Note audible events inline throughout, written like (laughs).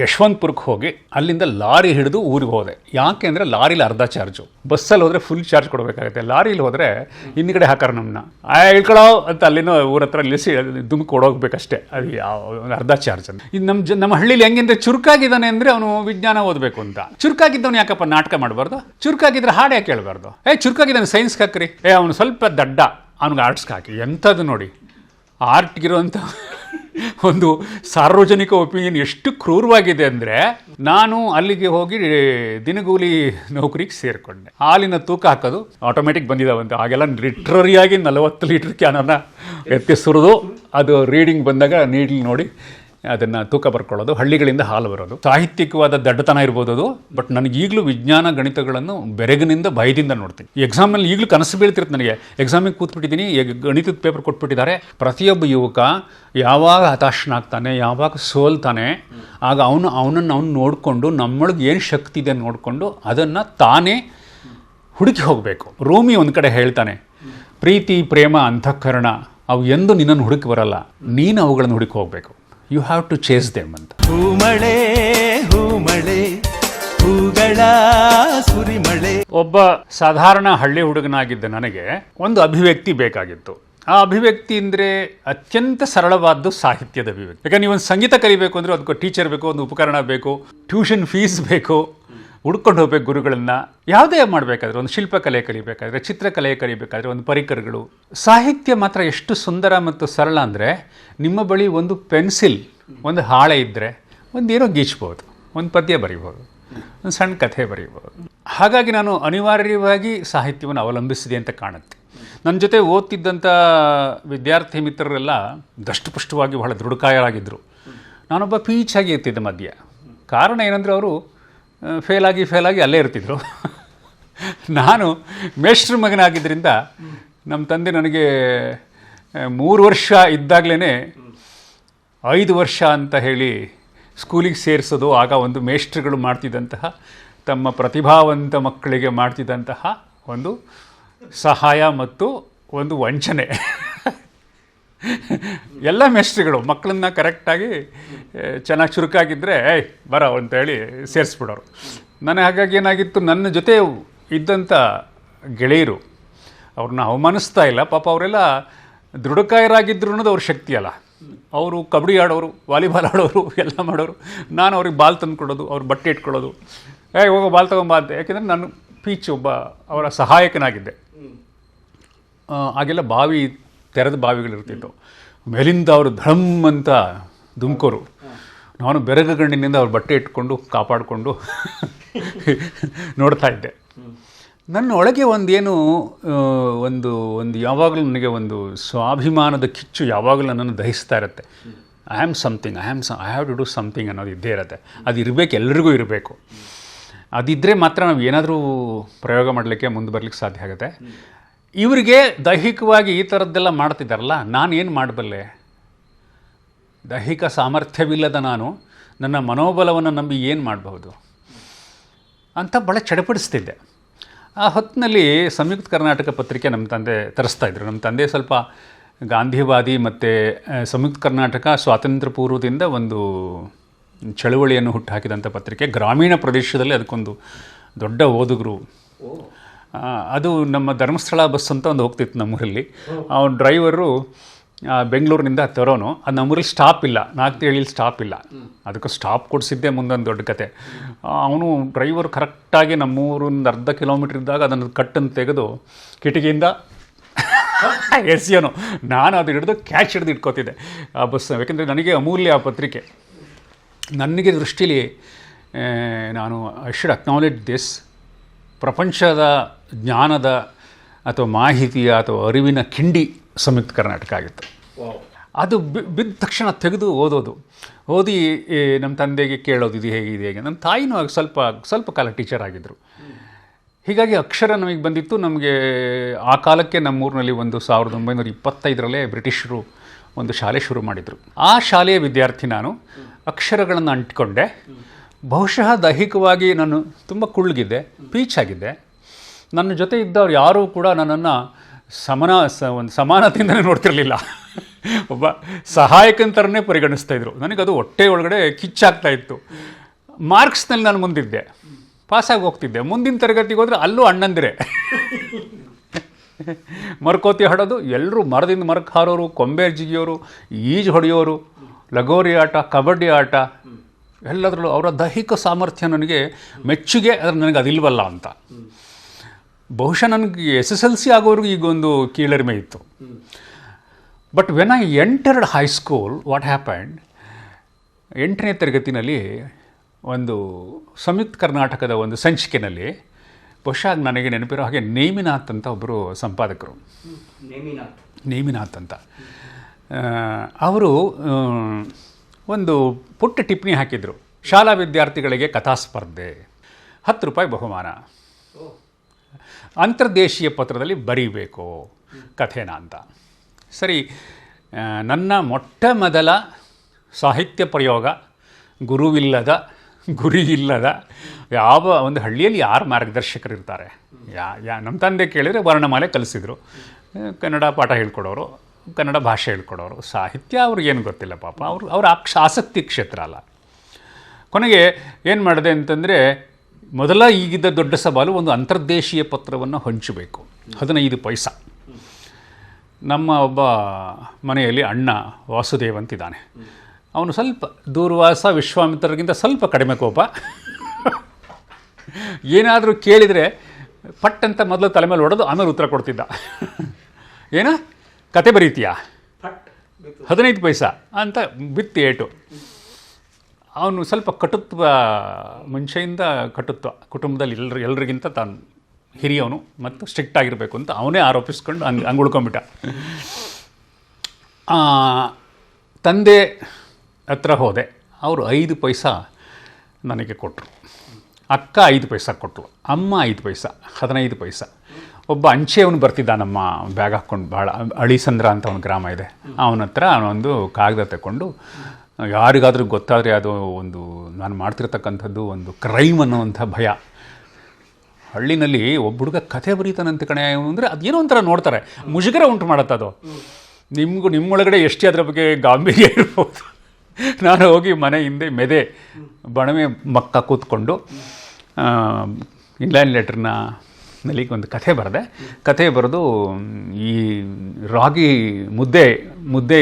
ಯಶವಂತಪುರಕ್ಕೆ ಹೋಗಿ ಅಲ್ಲಿಂದ ಲಾರಿ ಹಿಡಿದು ಊರಿಗೆ ಹೋದೆ. ಯಾಕೆ ಅಂದರೆ ಲಾರಿಲಿ ಅರ್ಧ ಚಾರ್ಜು. ಬಸ್ಸಲ್ಲಿ ಹೋದರೆ ಫುಲ್ ಚಾರ್ಜ್ ಕೊಡಬೇಕಾಗುತ್ತೆ. ಲಾರಿಲಿ ಹೋದರೆ ಹಿಂದ್ಗಡೆ ಹಾಕಾರ ನಮ್ಮನ್ನ ಆ ಇಳ್ಕೊಳ್ಳೋ ಅಂತ ಅಲ್ಲಿನೂ ಊರ ಹತ್ರ ನಿಲ್ಲಿಸಿ ದುಮ್ಕಿ ಕೊಡೋಗ್ಬೇಕಷ್ಟೇ. ಅದು ಯಾವ, ಅರ್ಧ ಚಾರ್ಜ್ ಇದು ನಮ್ಮ ಜ, ನಮ್ಮ ಹಳ್ಳಿಲಿ ಹೆಂಗಿಂದ ಚುರುಕಾಗಿದ್ದಾನೆ ಅಂದರೆ ಅವನು ವಿಜ್ಞಾನ ಓದಬೇಕು ಅಂತ. ಚುರುಕಾಗಿದ್ದವನು ಯಾಕಪ್ಪ ನಾಟಕ ಮಾಡಬಾರ್ದು? ಚುರುಕಾಗಿದ್ರೆ ಹಾಡು ಯಾಕೆ ಕೇಳಬಾರ್ದು ಏ, ಚುರುಕಾಗಿದ್ದಾನೆ ಸೈನ್ಸ್ ಹಾಕ್ರಿ ಏ, ಅವನು ಸ್ವಲ್ಪ ದಡ್ಡ. ಅವ್ನಿಗೆ ಆರ್ಟ್ಸ್ಗೆ ಹಾಕಿ. ಎಂಥದ್ದು ನೋಡಿ. ಆರ್ಟ್ಗಿರುವಂಥ ಒಂದು ಸಾರ್ವಜನಿಕ ಒಪಿನಿಯನ್ ಎಷ್ಟು ಕ್ರೂರವಾಗಿದೆ ಅಂದರೆ ನಾನು ಅಲ್ಲಿಗೆ ಹೋಗಿ ದಿನಗೂಲಿ ನೌಕರಿಗೆ ಸೇರಿಕೊಂಡೆ. ಹಾಲಿನ ತೂಕ ಹಾಕೋದು ಆಟೋಮೆಟಿಕ್ ಬಂದಿದ್ದಾವಂತೆ ಹಾಗೆಲ್ಲ ಲಿಟ್ರರಿಯಾಗಿ ನಲವತ್ತು ಲೀಟ್ರ್ ಕ್ಯಾನನ್ನು ಎತ್ತಿ ಸುರಿದು ಅದು ರೀಡಿಂಗ್ ಬಂದಾಗ ನೀಡ್ಲಿ ನೋಡಿ ಅದನ್ನು ತೂಕ ಬರ್ಕೊಳ್ಳೋದು, ಹಳ್ಳಿಗಳಿಂದ ಹಾಲು ಬರೋದು. ಸಾಹಿತ್ಯಿಕವಾದ ದಡ್ಡತನ ಇರ್ಬೋದು ಅದು ಬಟ್ ನನಗೆ ಈಗಲೂ ವಿಜ್ಞಾನ ಗಣಿತಗಳನ್ನು ಬೆರಗಿನಿಂದ ಭಯದಿಂದ ನೋಡ್ತೀನಿ. ಎಕ್ಸಾಮಲ್ಲಿ ಈಗಲೂ ಕನಸು ಬೀಳ್ತಿರುತ್ತೆ ನನಗೆ. ಎಕ್ಸಾಮಿಗೆ ಕೂತ್ಬಿಟ್ಟಿದ್ದೀನಿ ಗಣಿತದ ಪೇಪರ್ ಕೊಟ್ಬಿಟ್ಟಿದ್ದಾರೆ. ಪ್ರತಿಯೊಬ್ಬ ಯುವಕ ಯಾವಾಗ ಹತಾಶನಾಗ್ತಾನೆ, ಯಾವಾಗ ಸೋಲ್ತಾನೆ, ಆಗ ಅವನು ಅವನನ್ನು ಅವನು ನೋಡಿಕೊಂಡು, ನಮ್ಮೊಳಗೆ ಏನು ಶಕ್ತಿ ಇದೆ ನೋಡಿಕೊಂಡು ಅದನ್ನು ತಾನೇ ಹುಡುಕಿ ಹೋಗಬೇಕು. ರೋಮಿ ಒಂದು ಕಡೆ ಹೇಳ್ತಾನೆ, ಪ್ರೀತಿ, ಪ್ರೇಮ, ಅಂತಃಕರಣ, ಅವು ಎಂದು ನಿನ್ನನ್ನು ಹುಡುಕಿ ಬರಲ್ಲ. ನೀನು ಅವುಗಳನ್ನು ಹುಡುಕಿ ಹೋಗಬೇಕು. You have to chase them ಅಂತ. ಹೂಮಳೆ ಹೂಮಳೆ ಹೂಗಳ ಸುರಿಮಳೆ. ಒಬ್ಬ ಸಾಧಾರಣ ಹಳ್ಳಿ ಹುಡುಗನಾಗಿದ್ದ ನನಗೆ ಒಂದು ಅಭಿವ್ಯಕ್ತಿ ಬೇಕಾಗಿತ್ತು. ಆ ಅಭಿವ್ಯಕ್ತಿ ಅಂದರೆ ಅತ್ಯಂತ ಸರಳವಾದ್ದು ಸಾಹಿತ್ಯದ ಅಭಿವ್ಯಕ್ತಿ. ಯಾಕಂದ್ರೆ ನೀವು ಒಂದು ಸಂಗೀತ ಕಲಿಬೇಕು ಅಂದರೆ ಅದಕ್ಕೆ ಟೀಚರ್ ಬೇಕು ಒಂದು ಉಪಕರಣ ಬೇಕು ಟ್ಯೂಷನ್ ಫೀಸ್ ಬೇಕು ಹುಡ್ಕೊಂಡು ಹೋಗ್ಬೇಕು ಗುರುಗಳನ್ನು. ಯಾವುದೇ ಮಾಡಬೇಕಾದ್ರೆ, ಒಂದು ಶಿಲ್ಪಕಲೆ ಕಲಿಬೇಕಾದ್ರೆ, ಚಿತ್ರಕಲೆ ಕಲಿಬೇಕಾದ್ರೆ, ಒಂದು ಪರಿಕರಗಳು. ಸಾಹಿತ್ಯ ಮಾತ್ರ ಎಷ್ಟು ಸುಂದರ ಮತ್ತು ಸರಳ ಅಂದರೆ, ನಿಮ್ಮ ಬಳಿ ಒಂದು ಪೆನ್ಸಿಲ್, ಒಂದು ಹಾಳೆ ಇದ್ದರೆ ಒಂದೇನೋ ಗೀಚ್ಬೋದು, ಒಂದು ಪದ್ಯ ಬರೀಬೋದು, ಒಂದು ಸಣ್ಣ ಕಥೆ ಬರೀಬೋದು. ಹಾಗಾಗಿ ನಾನು ಅನಿವಾರ್ಯವಾಗಿ ಸಾಹಿತ್ಯವನ್ನು ಅವಲಂಬಿಸಿದೆ ಅಂತ ಕಾಣುತ್ತೆ. ನನ್ನ ಜೊತೆ ಓದ್ತಿದ್ದಂಥ ವಿದ್ಯಾರ್ಥಿ ಮಿತ್ರರೆಲ್ಲ ದಷ್ಟಪುಷ್ಟವಾಗಿ ಬಹಳ ದೃಢಕಾಯರಾಗಿದ್ದರು ನಾನೊಬ್ಬ ಪೀಚಾಗಿ ಇರ್ತಿದ್ದೆ ಮಧ್ಯ. ಕಾರಣ ಏನಂದರೆ ಅವರು ಫೇಲಾಗಿ ಫೇಲಾಗಿ ಅಲ್ಲೇ ಇರ್ತಿದ್ರು. ನಾನು ಮೇಷ್ಟ್ರ ಮಗನಾಗಿದ್ದರಿಂದ ನಮ್ಮ ತಂದೆ ನನಗೆ ಮೂರು ವರ್ಷ ಇದ್ದಾಗಲೇ ಐದು ವರ್ಷ ಅಂತ ಹೇಳಿ ಸ್ಕೂಲಿಗೆ ಸೇರಿಸೋದು, ಆಗ ಒಂದು ಮೇಷ್ಟ್ರುಗಳು ಮಾಡ್ತಿದ್ದಂತಹ, ತಮ್ಮ ಪ್ರತಿಭಾವಂತ ಮಕ್ಕಳಿಗೆ ಮಾಡ್ತಿದ್ದಂತಹ ಒಂದು ಸಹಾಯ ಮತ್ತು ಒಂದು ವಂಚನೆ. ಎಲ್ಲ ಮೇಸ್ಟ್ರಿಗಳು ಮಕ್ಕಳನ್ನ ಕರೆಕ್ಟಾಗಿ ಚೆನ್ನಾಗಿ ಚುರುಕಾಗಿದ್ದರೆ ಏಯ್, ಬರೋ ಅಂತೇಳಿ ಸೇರಿಸ್ಬಿಡೋರು. ನನಗೆ ಹಾಗಾಗಿ ಏನಾಗಿತ್ತು, ನನ್ನ ಜೊತೆ ಇದ್ದಂಥ ಗೆಳೆಯರು, ಅವ್ರನ್ನ ಅವಮಾನಿಸ್ತಾ ಇಲ್ಲ. ಪಾಪ ಅವರೆಲ್ಲ ದೃಢಕಾಯರಾಗಿದ್ದರು ಅನ್ನೋದು ಅವ್ರ ಶಕ್ತಿ ಅಲ್ಲ. ಅವರು ಕಬಡ್ಡಿ ಆಡೋರು, ವಾಲಿಬಾಲ್ ಆಡೋರು, ಎಲ್ಲ ಮಾಡೋರು. ನಾನು ಅವ್ರಿಗೆ ಬಾಲ್ ತಂದು ಕೊಡೋದು ಅವ್ರ ಬಟ್ಟೆ ಇಟ್ಕೊಳ್ಳೋದು. ಏ ಹೋಗೋ, ಬಾಲ್ ತಗೊಂಬಾ ಅಂತ. ಯಾಕೆಂದರೆ ನಾನು ಪೀಚ್ ಒಬ್ಬ ಅವರ ಸಹಾಯಕನಾಗಿದ್ದೆ. ಆಗೆಲ್ಲ ಬಾವಿ ತೆರೆದ ಬಾವಿಗಳಿರ್ತಿತ್ತು ಮೇಲಿಂದ ಅವರು ಧಮ್ ಅಂತ ದುಮ್ಕೋರು ನಾನು ಬೆರಗಗಣ್ಣಿನಿಂದ ಅವ್ರ ಬಟ್ಟೆ ಇಟ್ಕೊಂಡು ಕಾಪಾಡಿಕೊಂಡು ನೋಡ್ತಾ ಇದ್ದೆ. ನನ್ನ ಒಳಗೆ ಒಂದೇನು ಒಂದು ಒಂದು ಯಾವಾಗಲೂ ನನಗೆ ಒಂದು ಸ್ವಾಭಿಮಾನದ ಕಿಚ್ಚು ಯಾವಾಗಲೂ ನನ್ನನ್ನು ದಹಿಸ್ತಾ ಇರುತ್ತೆ. I am something I am ಸ I have to do something ಅನ್ನೋದು ಇದ್ದೇ ಇರುತ್ತೆ. ಅದು ಇರಬೇಕು, ಎಲ್ರಿಗೂ ಇರಬೇಕು. ಅದಿದ್ದರೆ ಮಾತ್ರ ನಾವು ಏನಾದರೂ ಪ್ರಯೋಗ ಮಾಡಲಿಕ್ಕೆ ಮುಂದೆ ಬರಲಿಕ್ಕೆ ಸಾಧ್ಯ ಆಗುತ್ತೆ. ಇವರಿಗೆ ದೈಹಿಕವಾಗಿ ಈ ಥರದ್ದೆಲ್ಲ ಮಾಡ್ತಿದ್ದಾರಲ್ಲ ನಾನು ಏನು ಮಾಡಬಲ್ಲೆ? ದೈಹಿಕ ಸಾಮರ್ಥ್ಯವಿಲ್ಲದ ನಾನು ನನ್ನ ಮನೋಬಲವನ್ನು ನಂಬಿ ಏನು ಮಾಡಬಹುದು? ಅಂತ ಭಾಳ ಚಡಪಡಿಸ್ತಿದ್ದೆ. ಆ ಹೊತ್ತಿನಲ್ಲಿ ಸಂಯುಕ್ತ ಕರ್ನಾಟಕ ಪತ್ರಿಕೆ ನಮ್ಮ ತಂದೆ ತರಿಸ್ತಾ ಇದ್ರು. ನಮ್ಮ ತಂದೆ ಸ್ವಲ್ಪ ಗಾಂಧಿವಾದಿ ಮತ್ತು ಸಂಯುಕ್ತ ಕರ್ನಾಟಕ ಸ್ವಾತಂತ್ರ್ಯ ಪೂರ್ವದಿಂದ ಒಂದು ಚಳುವಳಿಯನ್ನು ಹುಟ್ಟುಹಾಕಿದಂಥ ಪತ್ರಿಕೆ. ಗ್ರಾಮೀಣ ಪ್ರದೇಶದಲ್ಲಿ ಅದಕ್ಕೊಂದು ದೊಡ್ಡ ಓದುಗರು. ಅದು ನಮ್ಮ ಧರ್ಮಸ್ಥಳ ಬಸ್ ಅಂತ ಒಂದು ಹೋಗ್ತಿತ್ತು ನಮ್ಮೂರಲ್ಲಿ. ಅವನ ಡ್ರೈವರು ಬೆಂಗಳೂರಿನಿಂದ ತರೋನು. ಅದು ನಮ್ಮೂರಲ್ಲಿ ಸ್ಟಾಪ್ ಇಲ್ಲ. ನಾಲ್ಕು ಸ್ಟಾಪ್ ಇಲ್ಲ. ಅದಕ್ಕೆ ಸ್ಟಾಪ್ ಕೊಡಿಸಿದ್ದೆ ಮುಂದೊಂದು ದೊಡ್ಡ ಕತೆ. ಅವನು ಡ್ರೈವರ್ ಕರೆಕ್ಟಾಗಿ ನಮ್ಮೂರಿಂದ ಅರ್ಧ ಕಿಲೋಮೀಟ್ರ್ ಇದ್ದಾಗ ಅದನ್ನು ಕಟ್ಟನ್ನು ತೆಗೆದು ಕಿಟಕಿಯಿಂದ (laughs) ಎಸಿಯೋನು ನಾನು ಅದು ಹಿಡಿದು ಕ್ಯಾಚ್ ಹಿಡಿದು ಇಟ್ಕೋತಿದ್ದೆ ಆ ಬಸ್ ಯಾಕೆಂದರೆ ನನಗೆ ಅಮೂಲ್ಯ ಆ ಪತ್ರಿಕೆ. ನನಗೆ ದೃಷ್ಟಿಲಿ ನಾನು ಐ ಶುಡ್ ಅಕ್ನಾಲೆಜ್ ದಿಸ್ ಪ್ರಪಂಚದ ಜ್ಞಾನದ ಅಥವಾ ಮಾಹಿತಿಯ ಅಥವಾ ಅರಿವಿನ ಕಿಂಡಿ ಸಂಯುಕ್ತ ಕರ್ನಾಟಕ ಆಗಿತ್ತು. ಅದು ಬಿ- ಬಿದ್ದ ತಕ್ಷಣ ತೆಗೆದು ಓದೋದು. ಓದಿ ನಮ್ಮ ತಂದೆಗೆ ಕೇಳೋದು ಇದು ಹೇಗಿದೆ ಹೇಗೆ. ನಮ್ಮ ತಾಯಿನೂ ಆಗ ಸ್ವಲ್ಪ ಸ್ವಲ್ಪ ಕಾಲ ಟೀಚರ್ ಆಗಿದ್ದರು ಹೀಗಾಗಿ ಅಕ್ಷರ ನಮಗೆ ಬಂದಿತ್ತು. ನಮಗೆ ಆ ಕಾಲಕ್ಕೆ ನಮ್ಮೂರಿನಲ್ಲಿ ಒಂದು ಸಾವಿರದ ಒಂಬೈನೂರ ಇಪ್ಪತ್ತೈದರಲ್ಲೇ ಬ್ರಿಟಿಷರು ಒಂದು ಶಾಲೆ ಶುರು ಮಾಡಿದರು. ಆ ಶಾಲೆಯ ವಿದ್ಯಾರ್ಥಿ ನಾನು. ಅಕ್ಷರಗಳನ್ನು ಅಂಟಿಕೊಂಡೆ. ಬಹುಶಃ ದೈಹಿಕವಾಗಿ ನಾನು ತುಂಬ ಕುಳ್ಳಗಿದ್ದೆ ಪೀಚ್ ಆಗಿದ್ದೆ ನನ್ನ ಜೊತೆ ಇದ್ದವ್ರು ಯಾರೂ ಕೂಡ ನನ್ನನ್ನು ಸಮನ, ಸ, ಒಂದು ಸಮಾನತೆಯಿಂದಲೇ ನೋಡ್ತಿರಲಿಲ್ಲ. ಒಬ್ಬ ಸಹಾಯಕನ ಥರನೇ ಪರಿಗಣಿಸ್ತಾ ಇದ್ರು. ನನಗದು ಹೊಟ್ಟೆ ಒಳಗಡೆ ಕಿಚ್ಚಾಗ್ತಾ ಇತ್ತು. ಮಾರ್ಕ್ಸ್ನಲ್ಲಿ ನಾನು ಮುಂದಿದ್ದೆ. ಪಾಸಾಗಿ ಹೋಗ್ತಿದ್ದೆ. ಮುಂದಿನ ತರಗತಿಗೆ ಹೋದರೆ ಅಲ್ಲೂ ಅಣ್ಣಂದಿರೆ. ಮರ್ಕೋತಿ ಹಾಡೋದು ಎಲ್ಲರೂ ಮರದಿಂದ ಮರಕ್ಕೆ ಹಾರೋರು, ಕೊಂಬೆ ಜಿಗಿಯೋರು, ಈಜು ಹೊಡೆಯೋರು, ಲಗೋರಿ ಆಟ, ಕಬಡ್ಡಿ ಆಟ, ಎಲ್ಲದರಲ್ಲೂ ಅವರ ದೈಹಿಕ ಸಾಮರ್ಥ್ಯ ನನಗೆ ಮೆಚ್ಚುಗೆ ಅದ್ರ ನನಗೆ ಅದಿಲ್ವಲ್ಲ ಅಂತ. ಬಹುಶಃ ನನಗೆ ಎಸ್ ಎಸ್ ಎಲ್ ಸಿ ಆಗೋವರೆಗೂ ಈಗ ಒಂದು ಕೀಳರಿಮೆ ಇತ್ತು. But when I entered high school what happened ಎಂಟನೇ ತರಗತಿನಲ್ಲಿ ಒಂದು ಸಂಯುಕ್ತ ಕರ್ನಾಟಕದ ಒಂದು ಸಂಚಿಕೆಯಲ್ಲಿ ಬಹುಶಃ ನನಗೆ ನೆನಪಿರೋ ಹಾಗೆ ನೇಮಿನಾಥ್ ಅಂತ ಒಬ್ಬರು ಸಂಪಾದಕರು. ನೇಮಿನಾಥ್. ಅಂತ. ಅವರು ಒಂದು ಪುಟ್ಟ ಟಿಪ್ಪಣಿ ಹಾಕಿದರು. ಶಾಲಾ ವಿದ್ಯಾರ್ಥಿಗಳಿಗೆ ಕಥಾ ಸ್ಪರ್ಧೆ ಹತ್ತು ರೂಪಾಯಿ ಬಹುಮಾನ. ಅಂತರ್ದೇಶೀಯ ಪತ್ರದಲ್ಲಿ ಬರೀಬೇಕು ಕಥೆನ ಅಂತ. ಸರಿ ನನ್ನ ಮೊಟ್ಟ ಮೊದಲ ಸಾಹಿತ್ಯ ಪ್ರಯೋಗ ಗುರುವಿಲ್ಲದ ಗುರಿ ಇಲ್ಲದ ಯಾವ ಒಂದು ಹಳ್ಳಿಯಲ್ಲಿ ಯಾರು ಮಾರ್ಗದರ್ಶಕರಿರ್ತಾರೆ? ಯಾ ಯಾ, ನಮ್ಮ ತಂದೆ ಕೇಳಿದರೆ ವರ್ಣಮಾಲೆ ಕಲಿಸಿದ್ರು. ಕನ್ನಡ ಪಾಠ ಹೇಳ್ಕೊಡೋರು, ಕನ್ನಡ ಭಾಷೆ ಹೇಳ್ಕೊಡೋರು, ಸಾಹಿತ್ಯ ಅವ್ರಿಗೇನು ಗೊತ್ತಿಲ್ಲ ಪಾಪ. ಅವ್ರು, ಅವ್ರ ಆಸಕ್ತಿ ಕ್ಷೇತ್ರ ಅಲ್ಲ. ಕೊನೆಗೆ ಏನು ಮಾಡಿದೆ ಅಂತಂದರೆ ಮೊದಲ ಈಗಿದ್ದ ದೊಡ್ಡ ಸವಾಲು ಒಂದು ಅಂತರ್ದೇಶೀಯ ಪತ್ರವನ್ನು ಹಂಚಬೇಕು. ಹದಿನೈದು ಪೈಸ. ನಮ್ಮ ಒಬ್ಬ ಮನೆಯಲ್ಲಿ ಅಣ್ಣ ವಾಸುದೇವ್ ಅಂತಿದ್ದಾನೆ. ಅವನು ಸ್ವಲ್ಪ ದೂರ್ವಾಸ ವಿಶ್ವಾಮಿತ್ರರಿಗಿಂತ ಸ್ವಲ್ಪ ಕಡಿಮೆ ಕೋಪ. ಏನಾದರೂ ಕೇಳಿದರೆ ಪಟ್ಟಂತ ಮೊದಲು ತಲೆ ಮೇಲೆ ಹೊಡೆದು ಆಮೇಲೆ ಉತ್ತರ ಕೊಡ್ತಿದ್ದ. ಏನ? ಕತೆ ಬರೀತೀಯಾ? ಹದಿನೈದು ಪೈಸಾ ಅಂತ ಬಿತ್ತಿ ಏಟು. ಅವನು ಸ್ವಲ್ಪ ಕಟುತ್ವ, ಮುಂಚೆಯಿಂದ ಕಟುತ್ವ. ಕುಟುಂಬದಲ್ಲಿ ಎಲ್ಲರು ಎಲ್ರಿಗಿಂತ ತಾನು ಹಿರಿಯವನು ಮತ್ತು ಸ್ಟ್ರಿಕ್ಟ್ ಆಗಿರಬೇಕು ಅಂತ ಅವನೇ ಆರೋಪಿಸ್ಕೊಂಡು ಹಂಗೆ ಹಂಗೆ ಉಳ್ಕೊಂಬಿಟ್ಟ ತಂದೆ ಹತ್ರ ಹೋದೆ. ಅವರು ಐದು ಪೈಸ ನನಗೆ ಕೊಟ್ಟರು ಅಕ್ಕ ಐದು ಪೈಸಾ ಕೊಟ್ಟರು ಅಮ್ಮ ಐದು ಪೈಸಾ, ಹದಿನೈದು ಪೈಸ. ಒಬ್ಬ ಅಂಚೆಯವನು ಬರ್ತಿದ್ದ ನಮ್ಮ ಬ್ಯಾಗ್ ಹಾಕ್ಕೊಂಡು ಭಾಳ ಅಳಿಸಂದ್ರ ಅಂತ ಒಂದು ಗ್ರಾಮ ಇದೆ. ಅವನ ಹತ್ರ ಅವನೊಂದು ಕಾಗದ ತಗೊಂಡು ಯಾರಿಗಾದರೂ ಗೊತ್ತಾದರೆ ಅದು ಒಂದು ನಾನು ಮಾಡ್ತಿರ್ತಕ್ಕಂಥದ್ದು ಒಂದು ಕ್ರೈಮ್ ಅನ್ನುವಂಥ ಭಯ. ಹಳ್ಳಿನಲ್ಲಿ ಒಬ್ಬ ಹುಡುಗ ಕಥೆ ಬರೀತಾನಂತ ಕಣೆ, ಅಂದರೆ ಅದೇನೋ ಒಂಥರ ನೋಡ್ತಾರೆ. ಮುಜುಗರ ಉಂಟು ಅದು. ನಿಮಗೂ ನಿಮ್ಮೊಳಗಡೆ ಎಷ್ಟೇ ಅದರ ಬಗ್ಗೆ ಗಾಂಭೀರ್ಯ ಇರ್ಬೋದು. ನಾನು ಹೋಗಿ ಮನೆ ಹಿಂದೆ ಮೆದೆ, ಬಣವೆ ಮಕ್ಕ ಕೂತ್ಕೊಂಡು ಇಂಗ್ಲೆಂಡ್ ಲೆಟ್ರನ್ನ ನಲ್ಲಿ ಒಂದು ಕಥೆ ಬರೆದೆ. ಕಥೆ ಬರೆದು ಈ ರಾಗಿ ಮುದ್ದೆ ಮುದ್ದೆ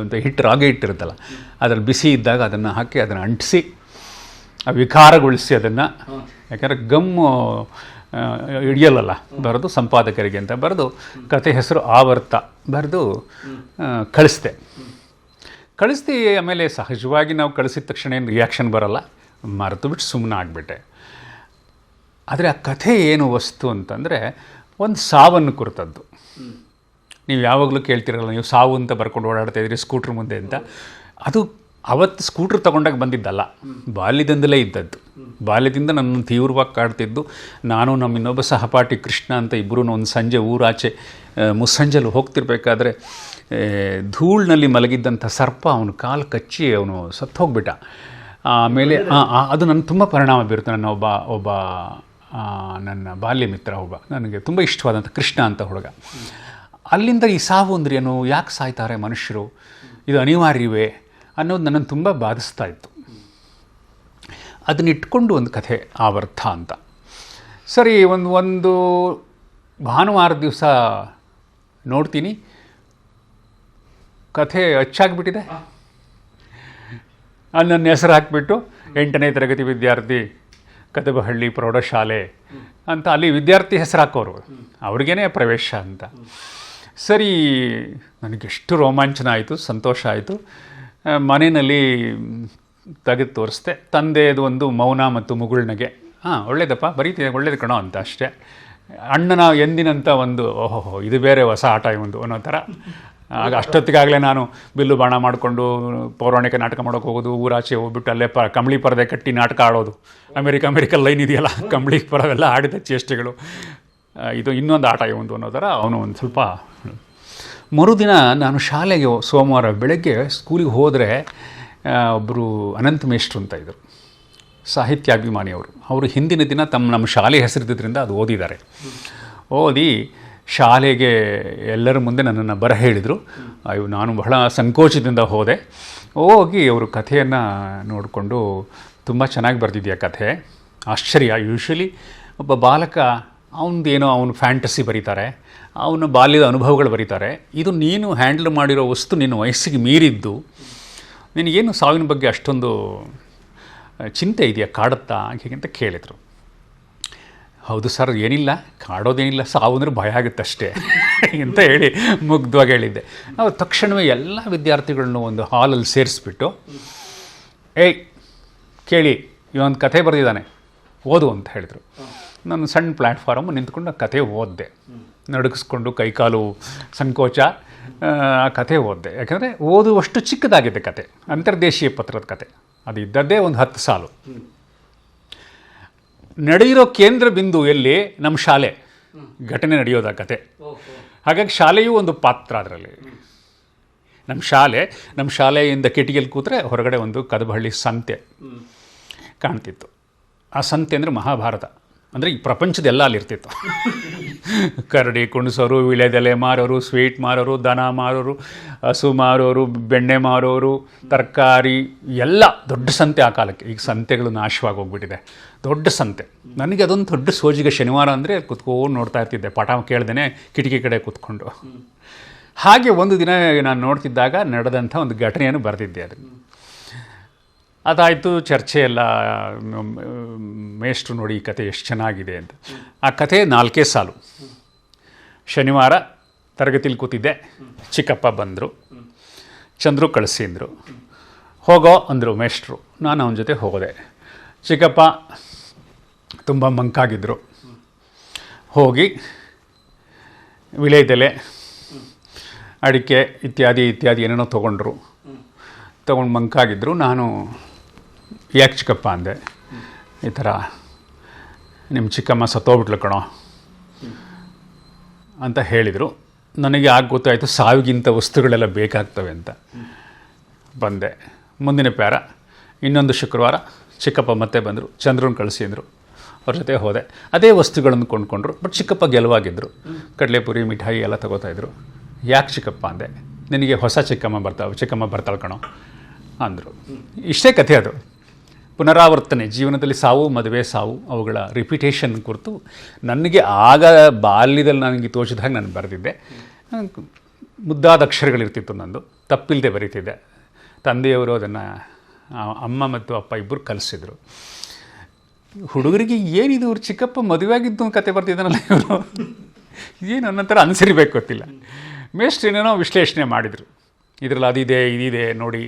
ಅಂತ ಹಿಟ್ಟು ರಾಗಿ ಹಿಟ್ಟಿರುತ್ತಲ್ಲ, ಅದ್ರಲ್ಲಿ ಬಿಸಿ ಇದ್ದಾಗ ಅದನ್ನು ಹಾಕಿ ಅದನ್ನು ಅಂಟಿಸಿ ವಿಕಾರಗೊಳಿಸಿ ಅದನ್ನು. ಯಾಕಂದರೆ ಗಮ್ಮು ಹಿಡಿಯಲ್ಲ ಹಿಡಿಯಲ್ಲಲ್ಲ ಬರೆದು ಸಂಪಾದಕರಿಗೆ ಅಂತ ಬರೆದು ಕತೆ ಹೆಸರು ಆವರ್ತ ಬರೆದು ಕಳಿಸ್ದೆ. ಕಳಿಸ್ತಿ ಆಮೇಲೆ ಸಹಜವಾಗಿ ನಾವು ಕಳಿಸಿದ ತಕ್ಷಣ ಏನು ರಿಯಾಕ್ಷನ್ ಬರಲ್ಲ. ಮರೆತು ಬಿಟ್ಟು ಸುಮ್ಮನೆ ಆಗಿಬಿಟ್ಟೆ. ಆದರೆ ಆ ಕಥೆ ಏನು ವಸ್ತು ಅಂತಂದರೆ ಒಂದು ಸಾವನ್ನು ಕುರಿತದ್ದು. ನೀವು ಯಾವಾಗಲೂ ಕೇಳ್ತಿರಲ್ಲ, ನೀವು ಸಾವು ಅಂತ ಬರ್ಕೊಂಡು ಓಡಾಡ್ತಾ ಇದ್ರಿ, ಸ್ಕೂಟ್ರ್ ಮುಂದೆ ಅಂತ. ಅದು ಅವತ್ತು ಸ್ಕೂಟ್ರ್ ತೊಗೊಂಡಾಗ ಬಂದಿದ್ದಲ್ಲ. ಬಾಲ್ಯದಿಂದಲೇ ಇದ್ದದ್ದು. ಬಾಲ್ಯದಿಂದ ನನ್ನ ತೀವ್ರವಾಗಿ ಕಾಡ್ತಿದ್ದು. ನಾನು ನಮ್ಮ ಇನ್ನೊಬ್ಬ ಸಹಪಾಠಿ ಕೃಷ್ಣ ಅಂತ ಇಬ್ಬರು ಒಂದು ಸಂಜೆ ಊರಾಚೆ ಮುಸ್ಸಂಜೆಲು ಹೋಗ್ತಿರ್ಬೇಕಾದ್ರೆ ಧೂಳಿನಲ್ಲಿ ಮಲಗಿದ್ದಂಥ ಸರ್ಪ ಅವನ ಕಾಲು ಕಚ್ಚಿ ಅವನು ಸತ್ತು ಹೋಗ್ಬಿಟ್ಟ ಆಮೇಲೆ ಅದು ನನ್ನ ತುಂಬ ಪರಿಣಾಮ ಬೀರುತ್ತೆ. ನನ್ನ ಒಬ್ಬ ಒಬ್ಬ ನನ್ನ ಬಾಲ್ಯ ಮಿತ್ರ ಒಬ್ಬ. ನನಗೆ ತುಂಬ ಇಷ್ಟವಾದಂಥ ಕೃಷ್ಣ ಅಂತ ಹುಡುಗ. ಅಲ್ಲಿಂದ ಈ ಸಾವು ಅಂದ್ರೆ ಏನು? ಯಾಕೆ ಸಾಯ್ತಾರೆ ಮನುಷ್ಯರು? ಇದು ಅನಿವಾರ್ಯವೇ? ಅನ್ನೋದು ನನ್ನನ್ನು ತುಂಬ ಬಾಧಿಸ್ತಾ ಇತ್ತು. ಅದನ್ನಿಟ್ಕೊಂಡು ಒಂದು ಕಥೆ ಆವರ್ತ ಅಂತ. ಸರಿ, ಒಂದು ಒಂದು ಭಾನುವಾರ ದಿವಸ ನೋಡ್ತೀನಿ. ಕಥೆ ಅಚ್ಚಾಗ್ಬಿಟ್ಟಿದೆ. ಅಲ್ಲಿ ನನ್ನ ಹೆಸರು ಹಾಕಿಬಿಟ್ಟು ಎಂಟನೇ ತರಗತಿ ವಿದ್ಯಾರ್ಥಿ ಕದಬಹಳ್ಳಿ ಪ್ರೌಢಶಾಲೆ ಅಂತ ಅಲ್ಲಿ ವಿದ್ಯಾರ್ಥಿ ಹೆಸರು ಹಾಕೋರು ಅವ್ರಿಗೇನೆ ಪ್ರವೇಶ ಅಂತ. ಸರಿ, ನನಗೆಷ್ಟು ರೋಮಾಂಚನ ಆಯಿತು, ಸಂತೋಷ ಆಯಿತು. ಮನೆಯಲ್ಲಿ ತೆಗೆದು ತೋರಿಸ್ದೆ. ತಂದೆದು ಒಂದು ಮೌನ ಮತ್ತು ಮುಗುಳ್ನಗೆ ಹಾಂ ಒಳ್ಳೇದಪ್ಪ ಬರೀತಿದೆ ಒಳ್ಳೇದು ಕಣೋ ಅಂತ ಅಷ್ಟೇ. ಅಣ್ಣನ ಎಂದಿನಂಥ ಒಂದು ಓಹೋ ಇದು ಬೇರೆ ಹೊಸ ಆಟ ಒಂದು ಅನ್ನೋ ಥರ. ಆಗ ಅಷ್ಟೊತ್ತಿಗಾಗಲೇ ನಾನು ಬಿಲ್ಲು ಬಾಣ ಮಾಡಿಕೊಂಡು ಪೌರಾಣಿಕ ನಾಟಕ ಮಾಡೋಕೆ ಹೋಗೋದು, ಊರಾಚೆ ಹೋಗ್ಬಿಟ್ಟು ಅಲ್ಲೇ ಪ ಕಂಬಳಿ ಪರದೆ ಕಟ್ಟಿ ನಾಟಕ ಆಡೋದು. ಅಮೆರಿಕ ಅಮೆರಿಕನ್ ಲೈನ್ ಇದೆಯಲ್ಲ, ಕಂಬಳಿ ಪರವೆಲ್ಲ ಆಡಿದ ಚೇಷ್ಟೆಗಳು. ಇದು ಇನ್ನೊಂದು ಆಟ ಒಂದು ಅನ್ನೋ ಥರ ಅವನು ಒಂದು ಸ್ವಲ್ಪ ಮರುದಿನ ನಾನು ಶಾಲೆಗೆ ಸೋಮವಾರ ಬೆಳಗ್ಗೆ ಸ್ಕೂಲಿಗೆ ಹೋದರೆ ಒಬ್ಬರು ಅನಂತ ಮೇಷ್ಟ್ರು ಅಂತ ಇದ್ದರು ಸಾಹಿತ್ಯಾಭಿಮಾನಿಯವರು. ಅವರು ಹಿಂದಿನ ದಿನ ತಮ್ಮ ನಮ್ಮ ಶಾಲೆ ಹೆಸರಿದ್ದರಿಂದ ಅದು ಓದಿದ್ದಾರೆ. ಓದಿ ಶಾಲೆಗೆ ಎಲ್ಲರ ಮುಂದೆ ನನ್ನನ್ನು ಬರ ಹೇಳಿದರು ಅಯ್ಯೋ, ನಾನು ಬಹಳ ಸಂಕೋಚದಿಂದ ಹೋದೆ. ಹೋಗಿ ಅವರು ಕಥೆಯನ್ನು ನೋಡಿಕೊಂಡು ತುಂಬ ಚೆನ್ನಾಗಿ ಬರೆದಿದೆಯಾ ಕಥೆ. ಆಶ್ಚರ್ಯ. ಯೂಶ್ವಲಿ ಒಬ್ಬ ಬಾಲಕ ಅವನದೇನೋ ಅವನು ಫ್ಯಾಂಟಸಿ ಬರೀತಾರೆ, ಅವನ ಬಾಲ್ಯದ ಅನುಭವಗಳು ಬರೀತಾರೆ. ಇದು ನೀನು ಹ್ಯಾಂಡಲ್ ಮಾಡಿರೋ ವಸ್ತು ನಿನ್ನ ವಯಸ್ಸಿಗೆ ಮೀರಿದ್ದು. ನಿನಗೇನು ಸಾವಿನ ಬಗ್ಗೆ ಅಷ್ಟೊಂದು ಚಿಂತೆ ಇದೆಯಾ, ಕಾಡುತ್ತಾ? ಹೀಗೆ ಅಂತ ಕೇಳಿದರು. ಹೌದು ಸರ್ ಏನಿಲ್ಲ ಕಾಡೋದೇನಿಲ್ಲ. ಸಾವು ಅಂದರೆ ಭಯ ಆಗುತ್ತೆ ಅಷ್ಟೇ. ಅಂತ ಹೇಳಿ ಮುಗ್ಧವಾಗಿ ಹೇಳಿದ್ದೆ. ನಾವು ತಕ್ಷಣವೇ ಎಲ್ಲ ವಿದ್ಯಾರ್ಥಿಗಳನ್ನು ಒಂದು ಹಾಲಲ್ಲಿ ಸೇರಿಸ್ಬಿಟ್ಟು ಏಯ್ ಕೇಳಿ ಇವೊಂದು ಕಥೆ ಬರೆದಿದ್ದಾನೆ. ಓದು ಅಂತ ಹೇಳಿದರು. ನಾನು ಸಣ್ಣ ಪ್ಲ್ಯಾಟ್ಫಾರಮ್ ನಿಂತ್ಕೊಂಡು ಆ ಕಥೆ ಓದಿದೆ. ನಡುಗಿಸ್ಕೊಂಡು ಕೈಕಾಲು ಸಂಕೋಚ ಆ, ಕಥೆ ಓದಿದೆ. ಯಾಕೆಂದರೆ ಓದುವಷ್ಟು ಚಿಕ್ಕದಾಗಿದೆ ಕತೆ ಅಂತರ್ದೇಶೀಯ ಪತ್ರದ ಕತೆ ಅದು ಇದ್ದದ್ದೇ ಒಂದು ಹತ್ತು ಸಾಲು. ನಡೆಯಿರೋ ಕೇಂದ್ರ ಬಿಂದು ಎಲ್ಲಿ? ನಮ್ಮ ಶಾಲೆ. ಘಟನೆ ನಡೆಯೋದ ಕತೆ. ಹಾಗಾಗಿ ಶಾಲೆಯೂ ಒಂದು ಪಾತ್ರ ಅದರಲ್ಲಿ. ನಮ್ಮ ಶಾಲೆ ನಮ್ಮ ಶಾಲೆಯಿಂದ ಕಿಟಕಿಯಲ್ಲಿ ಕೂತ್ರೆ ಹೊರಗಡೆ ಒಂದು ಕದಬಹಳ್ಳಿ ಸಂತೆ ಕಾಣ್ತಿತ್ತು. ಆ ಸಂತೆ ಅಂದರೆ ಮಹಾಭಾರತ. ಅಂದರೆ ಈ ಪ್ರಪಂಚದೆಲ್ಲ ಅಲ್ಲಿರ್ತಿತ್ತು. ಕರಡಿ ಕುಣಿಸೋರು ವಿಳೆದೆಲೆ ಮಾರೋರು, ಸ್ವೀಟ್ ಮಾರೋರು, ದನ ಮಾರೋರು, ಹಸು ಮಾರೋರು, ಬೆಣ್ಣೆ ಮಾರೋರು, ತರಕಾರಿ, ಎಲ್ಲ ದೊಡ್ಡ ಸಂತೆ ಆ ಕಾಲಕ್ಕೆ. ಈಗ ಸಂತೆಗಳು ನಾಶವಾಗಿ ಹೋಗ್ಬಿಟ್ಟಿದೆ ದೊಡ್ಡ ಸಂತೆ. ನನಗೆ ಅದೊಂದು ದೊಡ್ಡ ಸೋಜಿಗೆ ಶನಿವಾರ ಅಂದರೆ ಕುತ್ಕೊಂಡು ನೋಡ್ತಾ ಇರ್ತಿದ್ದೆ. ಪಾಠ ಕೇಳ್ದೇನೆ ಕಿಟಕಿ ಕಡೆ ಕೂತ್ಕೊಂಡು. ಹಾಗೆ ಒಂದು ದಿನ ನಾನು ನೋಡ್ತಿದ್ದಾಗ ನಡೆದಂಥ ಒಂದು ಘಟನೆಯನ್ನು ಬರೆದಿದ್ದೆ ಅದನ್ನು ಅದಾಯಿತು, ಚರ್ಚೆ ಎಲ್ಲ ಮೇಷ್ಟ್ರು ನೋಡಿ ಈ ಕತೆ ಎಷ್ಟು ಚೆನ್ನಾಗಿದೆ ಅಂತ. ಆ ಕತೆ ನಾಲ್ಕೇ ಸಾಲು. ಶನಿವಾರ ತರಗತಿಲಿ ಕೂತಿದ್ದೆ. ಚಿಕ್ಕಪ್ಪ ಬಂದರು. ಚಂದ್ರು ಕಳಿಸಿದ್ರು. ಹೋಗೋ ಅಂದರು ಮೇಷ್ಟ್ರು. ನಾನು ಅವನ ಜೊತೆ ಹೋದೆ ಚಿಕ್ಕಪ್ಪ ತುಂಬ ಮಂಕಾಗಿದ್ದರು ಹೋಗಿ ವಿಳೆದೆಲೆ ಅಡಿಕೆ ಇತ್ಯಾದಿ ಇತ್ಯಾದಿ ಏನೇನೋ ತೊಗೊಂಡ್ರು. ತೊಗೊಂಡು ಮಂಕಾಗಿದ್ದರು ನಾನು ಯಾಕೆ ಚಿಕ್ಕಪ್ಪ ಅಂದೆ, ಈ ಥರ ನಿಮ್ಮ ಚಿಕ್ಕಮ್ಮ ಸತ್ತೋಗ್ಬಿಟ್ಲು ಕಣೋ ಅಂತ ಹೇಳಿದರು. ನನಗೆ ಆಗ ಗೊತ್ತಾಯಿತು ಸಾವಿಗಿಂತ ವಸ್ತುಗಳೆಲ್ಲ ಬೇಕಾಗ್ತವೆ ಅಂತ. ಬಂದೆ. ಮುಂದಿನ ಪ್ಯಾರ, ಇನ್ನೊಂದು ಶುಕ್ರವಾರ ಚಿಕ್ಕಪ್ಪ ಮತ್ತೆ ಬಂದರು ಚಂದ್ರನ ಕಳಿಸಿ ಅಂದರು. ಅವ್ರ ಜೊತೆ ಹೋದೆ. ಅದೇ ವಸ್ತುಗಳನ್ನು ಕೊಂಡ್ಕೊಂಡ್ರು, ಬಟ್ ಚಿಕ್ಕಪ್ಪ ಗೆಲುವಾಗಿದ್ದರು ಕಡಲೆಪುರಿ, ಮಿಠಾಯಿ ಎಲ್ಲ ತಗೋತಾಯಿದ್ರು ಯಾಕೆ ಚಿಕ್ಕಪ್ಪ ಅಂದೆ, ನಿನಗೆ ಹೊಸ ಚಿಕ್ಕಮ್ಮ ಬರ್ತಾವೆ, ಚಿಕ್ಕಮ್ಮ ಬರ್ತಾಳೆ ಕಣೋ ಅಂದರು. ಇಷ್ಟೇ ಕಥೆ ಅದು. ಪುನರಾವರ್ತನೆ, ಜೀವನದಲ್ಲಿ ಸಾವು, ಮದುವೆ ಸಾವು, ಅವುಗಳ ರಿಪಿಟೇಷನ್ ಕುರಿತು ನನಗೆ ಆಗ ಬಾಲ್ಯದಲ್ಲಿ ನನಗೆ ತೋಚಿದ ಹಾಗೆ ನಾನು ಬರೆದಿದ್ದೆ. ಮುದ್ದಾದ ಅಕ್ಷರಗಳಿರ್ತಿತ್ತು ನಂದು ತಪ್ಪಿಲ್ಲದೆ ಬರೀತಿದ್ದೆ. ತಂದೆಯವರು ಅದನ್ನು ಅಮ್ಮ ಮತ್ತು ಅಪ್ಪ ಇಬ್ಬರು ಕಲಿಸಿದ್ರು. ಹುಡುಗರಿಗೆ ಏನಿದು ಇವ್ರು ಚಿಕ್ಕಪ್ಪ ಮದುವೆಯಾಗಿದ್ದು ಕತೆ ಬರ್ತಿದ್ದಾನಲ್ಲ ಇವರು? ಏನು ಅನ್ನೋ ಥರ ಅನಿಸಿರ್ಬೇಕು ಗೊತ್ತಿಲ್ಲ. ಮೇಸ್ಟ್ ಏನೇನೋ ವಿಶ್ಲೇಷಣೆ ಮಾಡಿದರು. ಇದರಲ್ಲಿ ಅದಿದೆ ಇದಿದೆ ನೋಡಿ.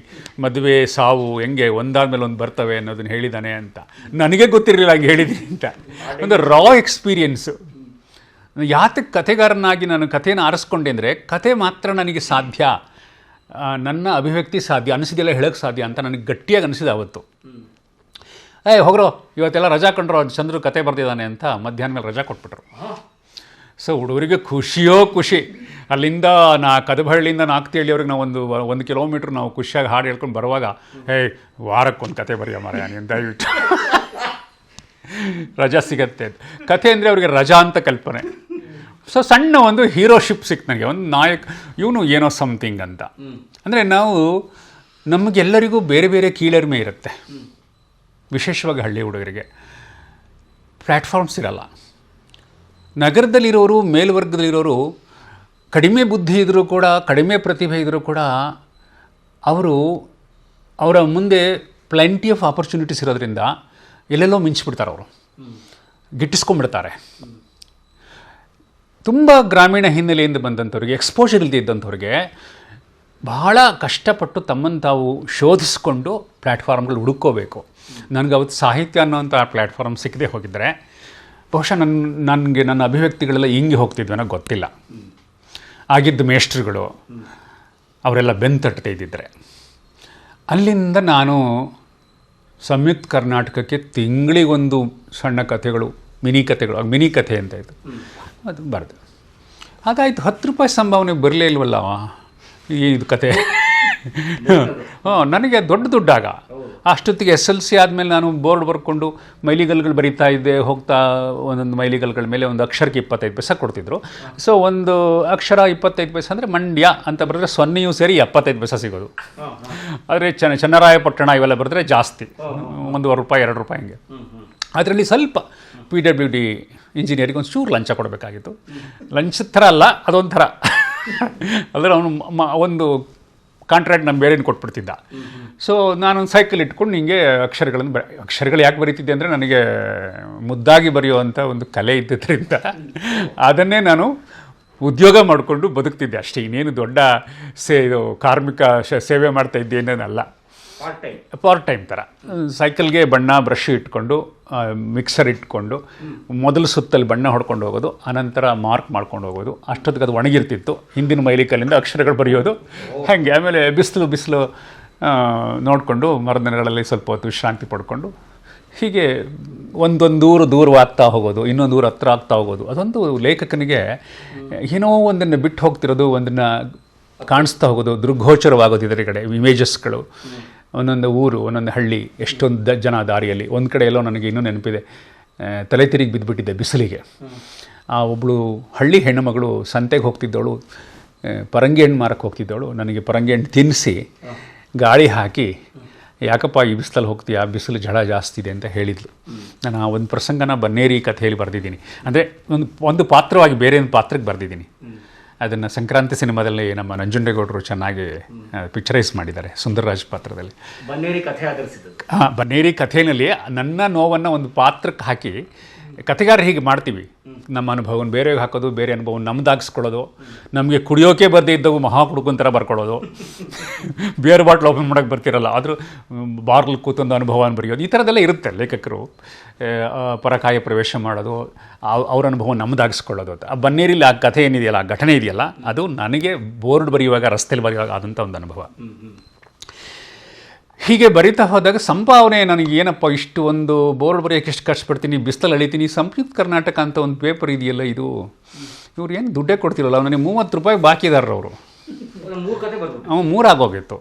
ಮದುವೆ ಸಾವು ಹೆಂಗೆ ಒಂದಾದ್ಮೇಲೆ ಒಂದು ಬರ್ತವೆ ಅನ್ನೋದನ್ನು ಹೇಳಿದ್ದಾನೆ ಅಂತ. ನನಗೆ ಗೊತ್ತಿರಲಿಲ್ಲ ಹಂಗೆ ಹೇಳಿದ್ದೀನಿ ಅಂತ. ಒಂದು ರಾ ಎಕ್ಸ್ಪೀರಿಯೆನ್ಸು ಯಾತಕ್ಕೆ ಕಥೆಗಾರನಾಗಿ ನಾನು ಕಥೆಯನ್ನು ಆರಿಸ್ಕೊಂಡೆ ಅಂದರೆ ಕತೆ ಮಾತ್ರ ನನಗೆ ಸಾಧ್ಯ ನನ್ನ ಅಭಿವ್ಯಕ್ತಿ ಸಾಧ್ಯ, ಅನಿಸಿದೆಲ್ಲ ಹೇಳೋಕ್ಕೆ ಸಾಧ್ಯ ಅಂತ ನನಗೆ ಗಟ್ಟಿಯಾಗಿ ಅನಿಸಿದೆ ಅವತ್ತು. ಏಯ್ ಹೋಗ್ರೋ, ಇವತ್ತೆಲ್ಲ ರಜಾ ಕಂಡ್ರು, ಚಂದ್ರು ಕತೆ ಬರ್ತಿದ್ದಾನೆ ಅಂತ ಮಧ್ಯಾಹ್ನ ಮೇಲೆ ರಜಾ ಕೊಟ್ಬಿಟ್ರು. ಸೊ ಹುಡುಗರಿಗೆ ಖುಷಿಯೋ ಖುಷಿ. ಅಲ್ಲಿಂದ ನಾ ಕದಬಹಳ್ಳಿಯಿಂದ ನಾಲ್ಕತಿಹಳ್ಳಿಯವ್ರಿಗೆ ನಾವು ಒಂದು ಒಂದು ಕಿಲೋಮೀಟ್ರ್ ನಾವು ಖುಷಿಯಾಗಿ ಹಾಡು ಹೇಳ್ಕೊಂಡು ಬರುವಾಗ, ಏಯ್, ವಾರಕ್ಕೊಂದು ಕತೆ ಬರೆಯ ಮರ ನೀನು ದಯವಿಟ್ಟು. ರಜಾ ಸಿಗತ್ತೆ ಕಥೆ ಅಂದರೆ ಅವರಿಗೆ ರಜಾ ಅಂತ ಕಲ್ಪನೆ. ಸೊ ಸಣ್ಣ ಒಂದು ಹೀರೋಶಿಪ್ ಸಿಕ್ತು ನನಗೆ. ಒಂದು ನಾಯಕ್, ಇವನು ಏನೋ ಸಮಥಿಂಗ್ ಅಂತ. ಅಂದರೆ ನಾವು ನಮಗೆಲ್ಲರಿಗೂ ಬೇರೆ ಬೇರೆ ಕೀಳರಿಮೆ ಇರುತ್ತೆ. ವಿಶೇಷವಾಗಿ ಹಳ್ಳಿ ಹುಡುಗರಿಗೆ. ಪ್ಲ್ಯಾಟ್ಫಾರ್ಮ್ಸ್ ಇರಲ್ಲ. ನಗರದಲ್ಲಿರೋರು, ಮೇಲ್ವರ್ಗದಲ್ಲಿರೋರು ಕಡಿಮೆ ಬುದ್ಧಿ ಇದ್ದರೂ ಕೂಡ, ಕಡಿಮೆ ಪ್ರತಿಭೆ ಇದ್ದರೂ ಕೂಡ ಅವರು ಅವರ ಮುಂದೆ ಪ್ಲೆಂಟಿ ಆಫ್ ಆಪರ್ಚುನಿಟೀಸ್ ಇರೋದ್ರಿಂದ ಎಲ್ಲೆಲ್ಲೋ ಮಿಂಚಿಬಿಡ್ತಾರೆ ಅವರು. ಗಿಟ್ಟಿಸ್ಕೊಂಡ್ಬಿಡ್ತಾರೆ. ತುಂಬ ಗ್ರಾಮೀಣ ಹಿನ್ನೆಲೆಯಿಂದ ಬಂದಂಥವ್ರಿಗೆ ಎಕ್ಸ್ಪೋಜರ್ ಇಲ್ಲದೆ ಇದ್ದಂಥವ್ರಿಗೆ ಬಹಳ ಕಷ್ಟಪಟ್ಟು ತಮ್ಮನ್ನು ತಾವು ಶೋಧಿಸ್ಕೊಂಡು ಪ್ಲ್ಯಾಟ್ಫಾರ್ಮ್ಗಳು ಹುಡುಕೋಬೇಕು ನನಗೆ ಅವತ್ತು ಸಾಹಿತ್ಯ ಅನ್ನೋಂಥ ಪ್ಲ್ಯಾಟ್ಫಾರ್ಮ್ ಸಿಕ್ಕದೆ ಹೋಗಿದ್ದರೆ ಬಹುಶಃ ನನ್ನ ನನಗೆ ನನ್ನ ಅಭಿವ್ಯಕ್ತಿಗಳೆಲ್ಲ ಹಿಂಗೆ ಹೋಗ್ತಿದ್ವಿ ಅನ್ನೋ ಗೊತ್ತಿಲ್ಲ. ಆಗಿದ್ದ ಮೇಷ್ಟ್ರುಗಳು, ಅವರೆಲ್ಲ ಬೆನ್ ಇದ್ದಿದ್ರೆ. ಅಲ್ಲಿಂದ ನಾನು ಸಂಯುಕ್ತ ಕರ್ನಾಟಕಕ್ಕೆ ತಿಂಗಳಿಗೊಂದು ಸಣ್ಣ ಕಥೆಗಳು, ಮಿನಿ ಕಥೆಗಳು ಮಿನಿ ಕಥೆ ಅಂತ ಇತ್ತು. ಅದು ಬರೆದು. ಹಾಗಾಯ್ತು, ಹತ್ತು ರೂಪಾಯಿ ಸಂಭಾವನೆ ಬರಲೇ ಇಲ್ವಲ್ಲ ಈ ಇದು ಕತೆ ನನಗೆ ದೊಡ್ಡ ದುಡ್ಡಾಗ. ಅಷ್ಟೊತ್ತಿಗೆ ಎಸ್ ಎಲ್ ಸಿ ಆದಮೇಲೆ ನಾನು ಬೋರ್ಡ್ ಬರ್ಕೊಂಡು ಮೈಲಿಗಲ್ಗಳು ಬರೀತಾ ಇದ್ದೆ ಹೋಗ್ತಾ ಒಂದೊಂದು ಮೈಲಿಗಲ್ಗಳ ಮೇಲೆ ಒಂದು ಅಕ್ಷರಕ್ಕೆ ಇಪ್ಪತ್ತೈದು ಪೈಸೆ ಕೊಡ್ತಿದ್ರು. ಸೊ ಒಂದು ಅಕ್ಷರ ಇಪ್ಪತ್ತೈದು ಪೈಸೆ ಅಂದರೆ ಮಂಡ್ಯ ಅಂತ ಬರೆದ್ರೆ ಸೊನ್ನೆಯೂ ಸೇರಿ ಎಪ್ಪತ್ತೈದು ಪೈಸೆ ಸಿಗೋದು. ಆದರೆ ಚೆನ್ನ ಚನ್ನರಾಯಪಟ್ಟಣ ಇವೆಲ್ಲ ಬರೆದ್ರೆ ಜಾಸ್ತಿ. ಒಂದೂವರೆ ರೂಪಾಯಿ ಎರಡು ರೂಪಾಯಿ ಹಂಗೆ. ಅದರಲ್ಲಿ ಸ್ವಲ್ಪ ಪಿ ಡಬ್ಲ್ಯೂ ಡಿ ಇಂಜಿನಿಯರಿಗೆ ಒಂದು ಚೂರು ಲಂಚ ಕೊಡಬೇಕಾಗಿತ್ತು. ಲಂಚದ ಥರ ಅಲ್ಲ ಅದೊಂಥರ. ಅಂದರೆ ಅವನು ಒಂದು ಕಾಂಟ್ರಾಕ್ಟ್ ನಮ್ಮ ಬೇರೆ ಕೊಟ್ಬಿಡ್ತಿದ್ದ. ಸೊ ನಾನೊಂದು ಸೈಕಲ್ ಇಟ್ಕೊಂಡು ಹಿಂಗೆ ಅಕ್ಷರಗಳನ್ನು ಬ, ಅಕ್ಷರಗಳು ಯಾಕೆ ಬರೀತಿದ್ದೆ ಅಂದರೆ ನನಗೆ ಮುದ್ದಾಗಿ ಬರೆಯುವಂಥ ಒಂದು ಕಲೆ ಇದ್ದಿದ್ದರಿಂದ ಅದನ್ನೇ ನಾನು ಉದ್ಯೋಗ ಮಾಡಿಕೊಂಡು ಬದುಕ್ತಿದ್ದೆ ಅಷ್ಟೇ. ಇನ್ನೇನು ದೊಡ್ಡ ಸೇ, ಇದು ಕಾರ್ಮಿಕ ಸೇವೆ ಮಾಡ್ತಾ ಇದ್ದೇನೇನಲ್ಲ ಪಾರ್ಟ್ ಟೈಮ್ ಥರ ಸೈಕಲ್ಗೆ ಬಣ್ಣ ಬ್ರಷ್ ಇಟ್ಕೊಂಡು ಮಿಕ್ಸರ್ ಇಟ್ಕೊಂಡು, ಮೊದಲು ಸುತ್ತಲ್ಲಿ ಬಣ್ಣ ಹೊಡ್ಕೊಂಡು ಹೋಗೋದು, ಅನಂತರ ಮಾರ್ಕ್ ಮಾಡ್ಕೊಂಡು ಹೋಗೋದು. ಅಷ್ಟೊತ್ತಿಗೆ ಅದು ಒಣಗಿರ್ತಿತ್ತು. ಹಿಂದಿನ ಮೈಲಿಕಲ್ಲಿಂದ ಅಕ್ಷರಗಳು ಬರೆಯೋದು. ಹಾಗೆ, ಆಮೇಲೆ ಬಿಸಿಲು ಬಿಸಿಲು ನೋಡಿಕೊಂಡು ಮರದಿನಗಳಲ್ಲಿ ಸ್ವಲ್ಪ ಹೊತ್ತು ವಿಶ್ರಾಂತಿ ಪಡ್ಕೊಂಡು, ಹೀಗೆ ಒಂದೊಂದು ಊರು ದೂರವಾಗ್ತಾ ಹೋಗೋದು, ಇನ್ನೊಂದು ಊರು ಹತ್ರ ಆಗ್ತಾ ಹೋಗೋದು. ಅದೊಂದು ಲೇಖಕನಿಗೆ ಏನೋ ಒಂದನ್ನು ಬಿಟ್ಟು ಹೋಗ್ತಿರೋದು, ಒಂದನ್ನು ಕಾಣಿಸ್ತಾ ಹೋಗೋದು, ದೃಗ್ಗೋಚರವಾಗೋದು ಇದರ ಕಡೆ ಇಮೇಜಸ್ಗಳು ಒಂದೊಂದು ಊರು ಒಂದೊಂದು ಹಳ್ಳಿ ಎಷ್ಟೊಂದು ದ- ಜನ ದಾರಿಯಲ್ಲಿ. ಒಂದು ಕಡೆ ಎಲ್ಲೋ ನನಗೆ ಇನ್ನೂ ನೆನಪಿದೆ. ಆ, ತಲೆ ತಿರುಗಿ ಬಿದ್ದುಬಿಟ್ಟಿದ್ದೆ ಬಿಸಿಲಿಗೆ. ಆ ಒಬ್ಬಳು ಹಳ್ಳಿ ಹೆಣ್ಣುಮಗಳು ಸಂತೆಗೆ ಹೋಗ್ತಿದ್ದವಳು ಆ, ಪರಂಗಿ ಹಣ್ಣು ಮಾರಕ್ಕೆ ಹೋಗ್ತಿದ್ದವಳು ನನಗೆ ಪರಂಗಿ ಹಣ್ಣು ತಿನ್ನಿಸಿ ಗಾಳಿ ಹಾಕಿ ಯಾಕಪ್ಪ ಈ ಬಿಸಿಲಲ್ಲಿ ಹೋಗ್ತೀಯಾ? ಬಿಸಿಲು ಝಳ ಜಾಸ್ತಿ ಇದೆ ಅಂತ ಹೇಳಿದ್ಲು. ನಾನು ಆ ಒಂದು ಪ್ರಸಂಗನ ಬನ್ನೇರಿ ಕಥೆಯಲ್ಲಿ ಬರೆದಿದ್ದೀನಿ. ಅಂದರೆ ಒಂದು ಒಂದು ಪಾತ್ರವಾಗಿ ಬೇರೆ ಒಂದು ಪಾತ್ರಕ್ಕೆ ಬರೆದಿದ್ದೀನಿ. ಅದನ್ನು ಸಂಕ್ರಾಂತಿ ಸಿನಿಮಾದಲ್ಲಿ ನಮ್ಮ ನಂಜುಂಡೇಗೌಡರು ಚೆನ್ನಾಗಿ ಪಿಕ್ಚರೈಸ್ ಮಾಡಿದ್ದಾರೆ ಸುಂದರರಾಜ್ ಪಾತ್ರದಲ್ಲಿ. ಬನ್ನೇರಿ ಕಥೆ ಆಧರಿಸಿದ್ದು ಹಾಂ ಬನ್ನೇರಿ ಕಥೆಯಲ್ಲಿ ನನ್ನ ನೋವನ್ನು ಒಂದು ಪಾತ್ರಕ್ಕೆ ಹಾಕಿ ಕಥೆಗಾರ ಹೀಗೆ ಮಾಡ್ತೀವಿ. ನಮ್ಮ ಅನುಭವವನ್ನು ಬೇರೆಯವ್ರಿಗೆ ಹಾಕೋದು, ಬೇರೆ ಅನುಭವ ನಮ್ದಾಗಿಸ್ಕೊಳ್ಳೋದು ನಮಗೆ ಕುಡಿಯೋಕೆ ಬರದೇ ಇದ್ದವು ಮಹಾ ಥರ ಬರ್ಕೊಳ್ಳೋದು. ಬೇರೆ ಬಾಟ್ಲ್ ಓಪನ್ ಮಾಡೋಕ್ಕೆ ಬರ್ತಿರಲ್ಲ, ಆದರೂ ಬಾರ್ಲ್ ಕೂತೊಂದು ಅನುಭವನ ಬರೆಯೋದು, ಈ ಥರದ್ದೆಲ್ಲ ಇರುತ್ತೆ ಲೇಖಕರು. ಪರಕಾಯ ಪ್ರವೇಶ ಮಾಡೋದು ಅವ್ರ ಅನುಭವ ನಮ್ದಾಗಿಸ್ಕೊಳ್ಳೋದು ಅಂತ. ಆ ಬನ್ನೇರಿಲಿ ಆ ಕಥೆ ಏನಿದೆಯಲ್ಲ, ಆ ಘಟನೆ ಇದೆಯಲ್ಲ, ಅದು ನನಗೆ ಬೋರ್ಡ್ ಬರೆಯುವಾಗ ರಸ್ತೆಯಲ್ಲಿ ಬರೆಯುವಾಗ ಆದಂಥ ಒಂದು ಅನುಭವ. ಹೀಗೆ ಬರಿತಾ ಹೋದಾಗ ಸಂಭಾವನೆ ನನಗೆ ಏನಪ್ಪ ಇಷ್ಟು ಒಂದು ಬೋರ್ಡ್ ಬರೆಯೋಕ್ಕೆ ಎಷ್ಟು ಕಷ್ಟಪಡ್ತೀನಿ ಬಿಸ್ತಲ್ಲಿ ಅಳಿತೀನಿ ಸಂಯುಕ್ತ ಕರ್ನಾಟಕ ಅಂತ ಒಂದು ಪೇಪರ್ ಇದೆಯಲ್ಲ ಇದು. ಇವ್ರು ಏನು ದುಡ್ಡೇ ಕೊಡ್ತಿರಲ್ಲ ನನಗೆ ಮೂವತ್ತು ರೂಪಾಯಿ ಬಾಕಿ ಇದಾರೆ ಅವರು. ಅವ ಮೂರಾಗೋಗಿತ್ತು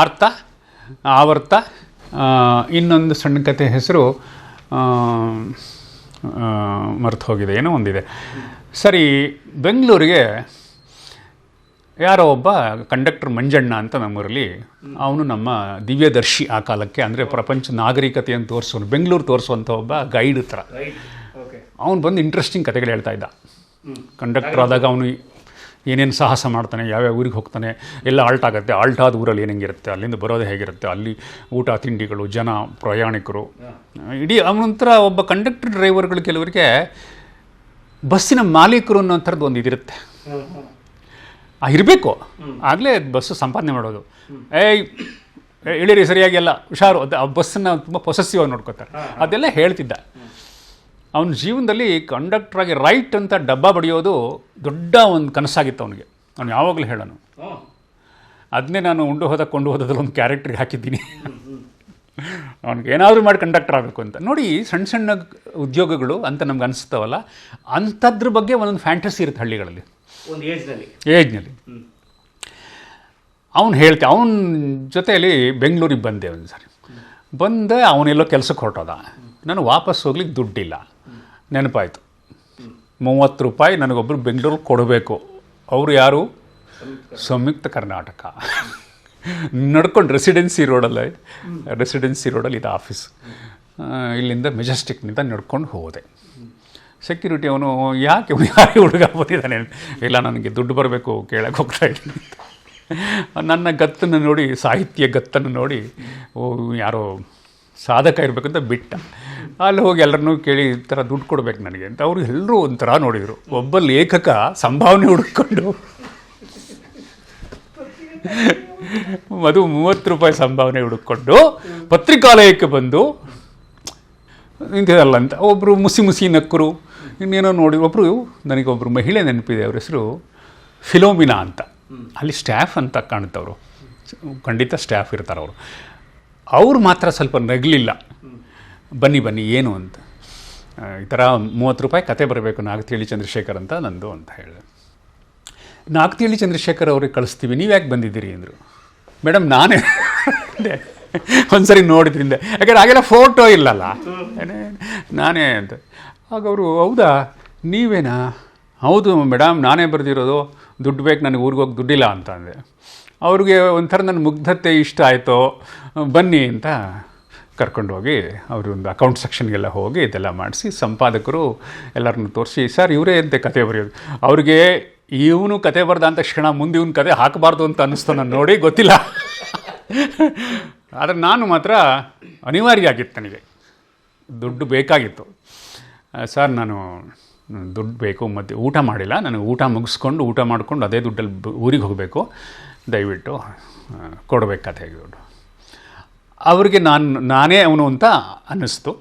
ಆರ್ತ ಆವರ್ತ ಇನ್ನೊಂದು ಸಣ್ಣ ಕತೆ ಹೆಸರು ಮರ್ತು ಹೋಗಿದೆ ಏನೋ ಒಂದಿದೆ. ಸರಿ ಬೆಂಗಳೂರಿಗೆ ಯಾರೋ ಒಬ್ಬ ಕಂಡಕ್ಟರ್ ಮಂಜಣ್ಣ ಅಂತ ನಮ್ಮೂರಲ್ಲಿ ಅವನು ನಮ್ಮ ದಿವ್ಯದರ್ಶಿ ಆ ಕಾಲಕ್ಕೆ ಅಂದರೆ ಪ್ರಪಂಚ ನಾಗರಿಕತೆಯನ್ನು ತೋರಿಸೋನು ಬೆಂಗಳೂರು ತೋರಿಸುವಂಥ ಒಬ್ಬ ಗೈಡ್ ಥರ ಅವನು ಬಂದು ಇಂಟ್ರೆಸ್ಟಿಂಗ್ ಕತೆಗಳು ಹೇಳ್ತಾ ಇದ್ದ. ಕಂಡಕ್ಟರ್ ಆದಾಗ ಅವನು ಏನೇನು ಸಾಹಸ ಮಾಡ್ತಾನೆ ಯಾವ್ಯಾವ ಊರಿಗೆ ಹೋಗ್ತಾನೆ ಎಲ್ಲ ಆಲ್ಟ್ ಆಗುತ್ತೆ. ಆಲ್ಟ್ ಆದ ಊರಲ್ಲಿ ಇರುತ್ತೆ ಅಲ್ಲಿಂದ ಬರೋದು ಹೇಗಿರುತ್ತೆ ಅಲ್ಲಿ ಊಟ ತಿಂಡಿಗಳು ಜನ ಪ್ರಯಾಣಿಕರು. ಇಡೀ ಅವನಂತರ ಒಬ್ಬ ಕಂಡಕ್ಟರ್ ಡ್ರೈವರ್ಗಳು ಕೆಲವರಿಗೆ ಬಸ್ಸಿನ ಮಾಲೀಕರು ಅನ್ನೋ ಥರದ್ದು ಒಂದು ಇದಿರುತ್ತೆ. ಇರಬೇಕು. ಆಗಲೇ ಬಸ್ಸು ಸಂಪಾದನೆ ಮಾಡೋದು. ಏಯ್ ಏ, ಇಳಿರಿ ಸರಿಯಾಗಿ ಎಲ್ಲ. ಹುಷಾರು. ಅದು ಆ ಬಸ್ಸನ್ನು ತುಂಬ ಪೊಸೆಸಿವ್ ಆಗಿ ನೋಡ್ಕೋತಾರೆ. ಅದೆಲ್ಲ ಹೇಳ್ತಿದ್ದ. ಅವನ ಜೀವನದಲ್ಲಿ ಕಂಡಕ್ಟ್ರಾಗಿ ರೈಟ್ ಅಂತ ಡಬ್ಬ ಬಡಿಯೋದು ದೊಡ್ಡ ಒಂದು ಕನಸಾಗಿತ್ತು ಅವನಿಗೆ. ಅವ್ನು ಯಾವಾಗಲೂ ಹೇಳೋನು. ಅದನ್ನೇ ನಾನು ಉಂಡು ಹೋದ ಕೊಂಡು ಹೋದದಲ್ಲಿ ಒಂದು ಕ್ಯಾರೆಕ್ಟ್ರಿಗೆ ಹಾಕಿದ್ದೀನಿ. ಅವ್ನಿಗೆ ಏನಾದರೂ ಮಾಡಿ ಕಂಡಕ್ಟರ್ ಆಗಬೇಕು ಅಂತ. ನೋಡಿ ಸಣ್ಣ ಸಣ್ಣ ಉದ್ಯೋಗಗಳು ಅಂತ ನಮ್ಗೆ ಅನಿಸ್ತಾವಲ್ಲ ಅಂಥದ್ರ ಬಗ್ಗೆ ಒಂದೊಂದು ಫ್ಯಾಂಟಸಿ ಇರುತ್ತೆ ಹಳ್ಳಿಗಳಲ್ಲಿ. ಒಂದು ಏಜ್ನಲ್ಲಿ. ಏಜ್ನಲ್ಲಿ. ಅವನು ಹೇಳ್ತೆ ಅವನ ಜೊತೆಯಲ್ಲಿ ಬೆಂಗಳೂರಿಗೆ ಬಂದೆ ಒಂದು ಸಾರಿ. ಬಂದೆ ಅವನೆಲ್ಲೋ ಕೆಲಸಕ್ಕೆ ಹೊರಟೋದ. ನಾನು ವಾಪಸ್ ಹೋಗ್ಲಿಕ್ಕೆ ದುಡ್ಡಿಲ್ಲ. ನೆನಪಾಯಿತು. ಮೂವತ್ತು ರೂಪಾಯಿ ನನಗೊಬ್ಬರು ಬೆಂಗಳೂರಿಗೆ ಕೊಡಬೇಕು. ಅವರು ಯಾರು? ಸಂಯುಕ್ತ ಕರ್ನಾಟಕ. ನಡ್ಕೊಂಡು ರೆಸಿಡೆನ್ಸಿ ರೋಡಲ್ಲಿ ರೆಸಿಡೆನ್ಸಿ ರೋಡಲ್ಲಿ ಇದು ಆಫೀಸ್ ಇಲ್ಲಿಂದ ಮೆಜೆಸ್ಟಿಕ್ನಿಂದ ನಡ್ಕೊಂಡು ಹೋದೆ. ಸೆಕ್ಯೂರಿಟಿ ಅವನು ಯಾಕೆ ಯಾರು ಹುಡುಗ ಬಂದಿದ್ದಾನೆ? ಇಲ್ಲ, ನನಗೆ ದುಡ್ಡು ಬರಬೇಕು ಕೇಳಕ್ಕೆ ಹೋಗ್ತಾ ಇದ್ದೀನಿ. ನನ್ನ ಗತ್ತನ್ನು ನೋಡಿ, ಸಾಹಿತ್ಯ ಗತ್ತನ್ನು ನೋಡಿ, ಓ, ಯಾರೋ ಸಾಧಕ ಇರಬೇಕಂತ ಬಿಟ್ಟ. ಅಲ್ಲಿ ಹೋಗಿ ಎಲ್ಲರನ್ನೂ ಕೇಳಿ, ಈ ಥರ ದುಡ್ಡು ಕೊಡ್ಬೇಕು ನನಗೆ ಅಂತ. ಅವರು ಎಲ್ಲರೂ ಒಂಥರ ನೋಡಿದರು. ಒಬ್ಬ ಲೇಖಕ ಸಂಭಾವನೆ ಹುಡುಕೊಂಡು. ಮದು ಮೂವತ್ತು ರೂಪಾಯಿ ಸಂಭಾವನೆ ಹುಡುಕೊಂಡು ಪತ್ರಿಕಾಲಯಕ್ಕೆ ಬಂದು ನಿಂತಿದಲ್ಲ ಅಂತ. ಒಬ್ಬರು ಮುಸಿ ಮುಸಿ ನಕ್ಕರು ಇನ್ನೇನೋ ನೋಡಿ ಒಬ್ಬರು ನನಗೊಬ್ಬರು ಮಹಿಳೆ ನೆನಪಿದೆ, ಅವ್ರ ಹೆಸರು ಫಿಲೋಮಿನಾ ಅಂತ. ಅಲ್ಲಿ ಸ್ಟಾಫ್ ಅಂತ ಕಾಣುತ್ತವರು. ಖಂಡಿತ ಸ್ಟಾಫ್ ಇರ್ತಾರೆ ಅವರು. ಅವ್ರು ಮಾತ್ರ ಸ್ವಲ್ಪ ನಗಲಿಲ್ಲ. ಬನ್ನಿ ಬನ್ನಿ, ಏನು ಅಂತ. ಈ ಥರ ಮೂವತ್ತು ರೂಪಾಯಿ ಕತೆ ಬರಬೇಕು ನಾಗತಿಹಳ್ಳಿ ಚಂದ್ರಶೇಖರ್ ಅಂತ ನಂದು ಅಂತ ಹೇಳಿದೆ ನಾಗತಿಹಳ್ಳಿ ಚಂದ್ರಶೇಖರ್ ಅವ್ರಿಗೆ ಕಳಿಸ್ತೀವಿ, ನೀವು ಯಾಕೆ ಬಂದಿದ್ದೀರಿ ಅಂದರು. ಮೇಡಮ್, ನಾನೇ ಒಂದು ಸರಿ ನೋಡಿದ್ರಿಂದ. ಯಾಕಂದ್ರೆ ಹಾಗೆಲ್ಲ ಫೋಟೋ ಇಲ್ಲಲ್ಲ. ನಾನೇ ಅಂತ. ಆಗ ಅವರು ಹೌದಾ? ನೀವೇನಾ? ಹೌದು ಮೇಡಮ್ ನಾನೇ ಬರೆದಿರೋದು, ದುಡ್ಡು ಬೇಕು, ನನಗೆ ಊರಿಗೆ ಹೋಗಿ ದುಡ್ಡಿಲ್ಲ ಅಂತ ಅಂದೆ. ಅವ್ರಿಗೆ ಒಂಥರ ನನ್ನ ಮುಗ್ಧತೆ ಇಷ್ಟ ಆಯಿತು, ಬನ್ನಿ ಅಂತ ಕರ್ಕೊಂಡು ಹೋಗಿ, ಅವರು ಒಂದು ಅಕೌಂಟ್ ಸೆಕ್ಷನ್ಗೆಲ್ಲ ಹೋಗಿ ಇದೆಲ್ಲ ಮಾಡಿಸಿ, ಸಂಪಾದಕರು ಎಲ್ಲರನ್ನು ತೋರಿಸಿ, ಸರ್, ಇವರೇ ಅಂತೆ ಕತೆ ಬರೆಯೋದು. ಅವ್ರಿಗೆ, ಇವನು ಕತೆ ಬರ್ದ ಅಂತ ಕ್ಷಣ ಮುಂದೆ ಇವನು ಕತೆ ಹಾಕಬಾರ್ದು ಅಂತ ಅನ್ನಿಸ್ತು ನಾನು ನೋಡಿ, ಗೊತ್ತಿಲ್ಲ. ಆದರೆ ನಾನು ಮಾತ್ರ ಅನಿವಾರ್ಯ ಆಗಿತ್ತು ನನಗೆ. ದುಡ್ಡು ಬೇಕಾಗಿತ್ತು. ಸರ್, ನಾನು ದುಡ್ಡು ಬೇಕು, ಮತ್ತು ಊಟ ಮಾಡಿಲ್ಲ. ನನಗೆ ಊಟ ಮುಗಿಸ್ಕೊಂಡು, ಊಟ ಮಾಡಿಕೊಂಡು ಅದೇ ದುಡ್ಡಲ್ಲಿ ಊರಿಗೆ ಹೋಗಬೇಕು. ದಯವಿಟ್ಟು ಕೊಡಬೇಕು ಕಥೆ ದುಡ್ಡು ಅವ್ರಿಗೆ ನಾನು, ನಾನೇ ಅವನು ಅಂತ ಅನ್ನಿಸ್ತು.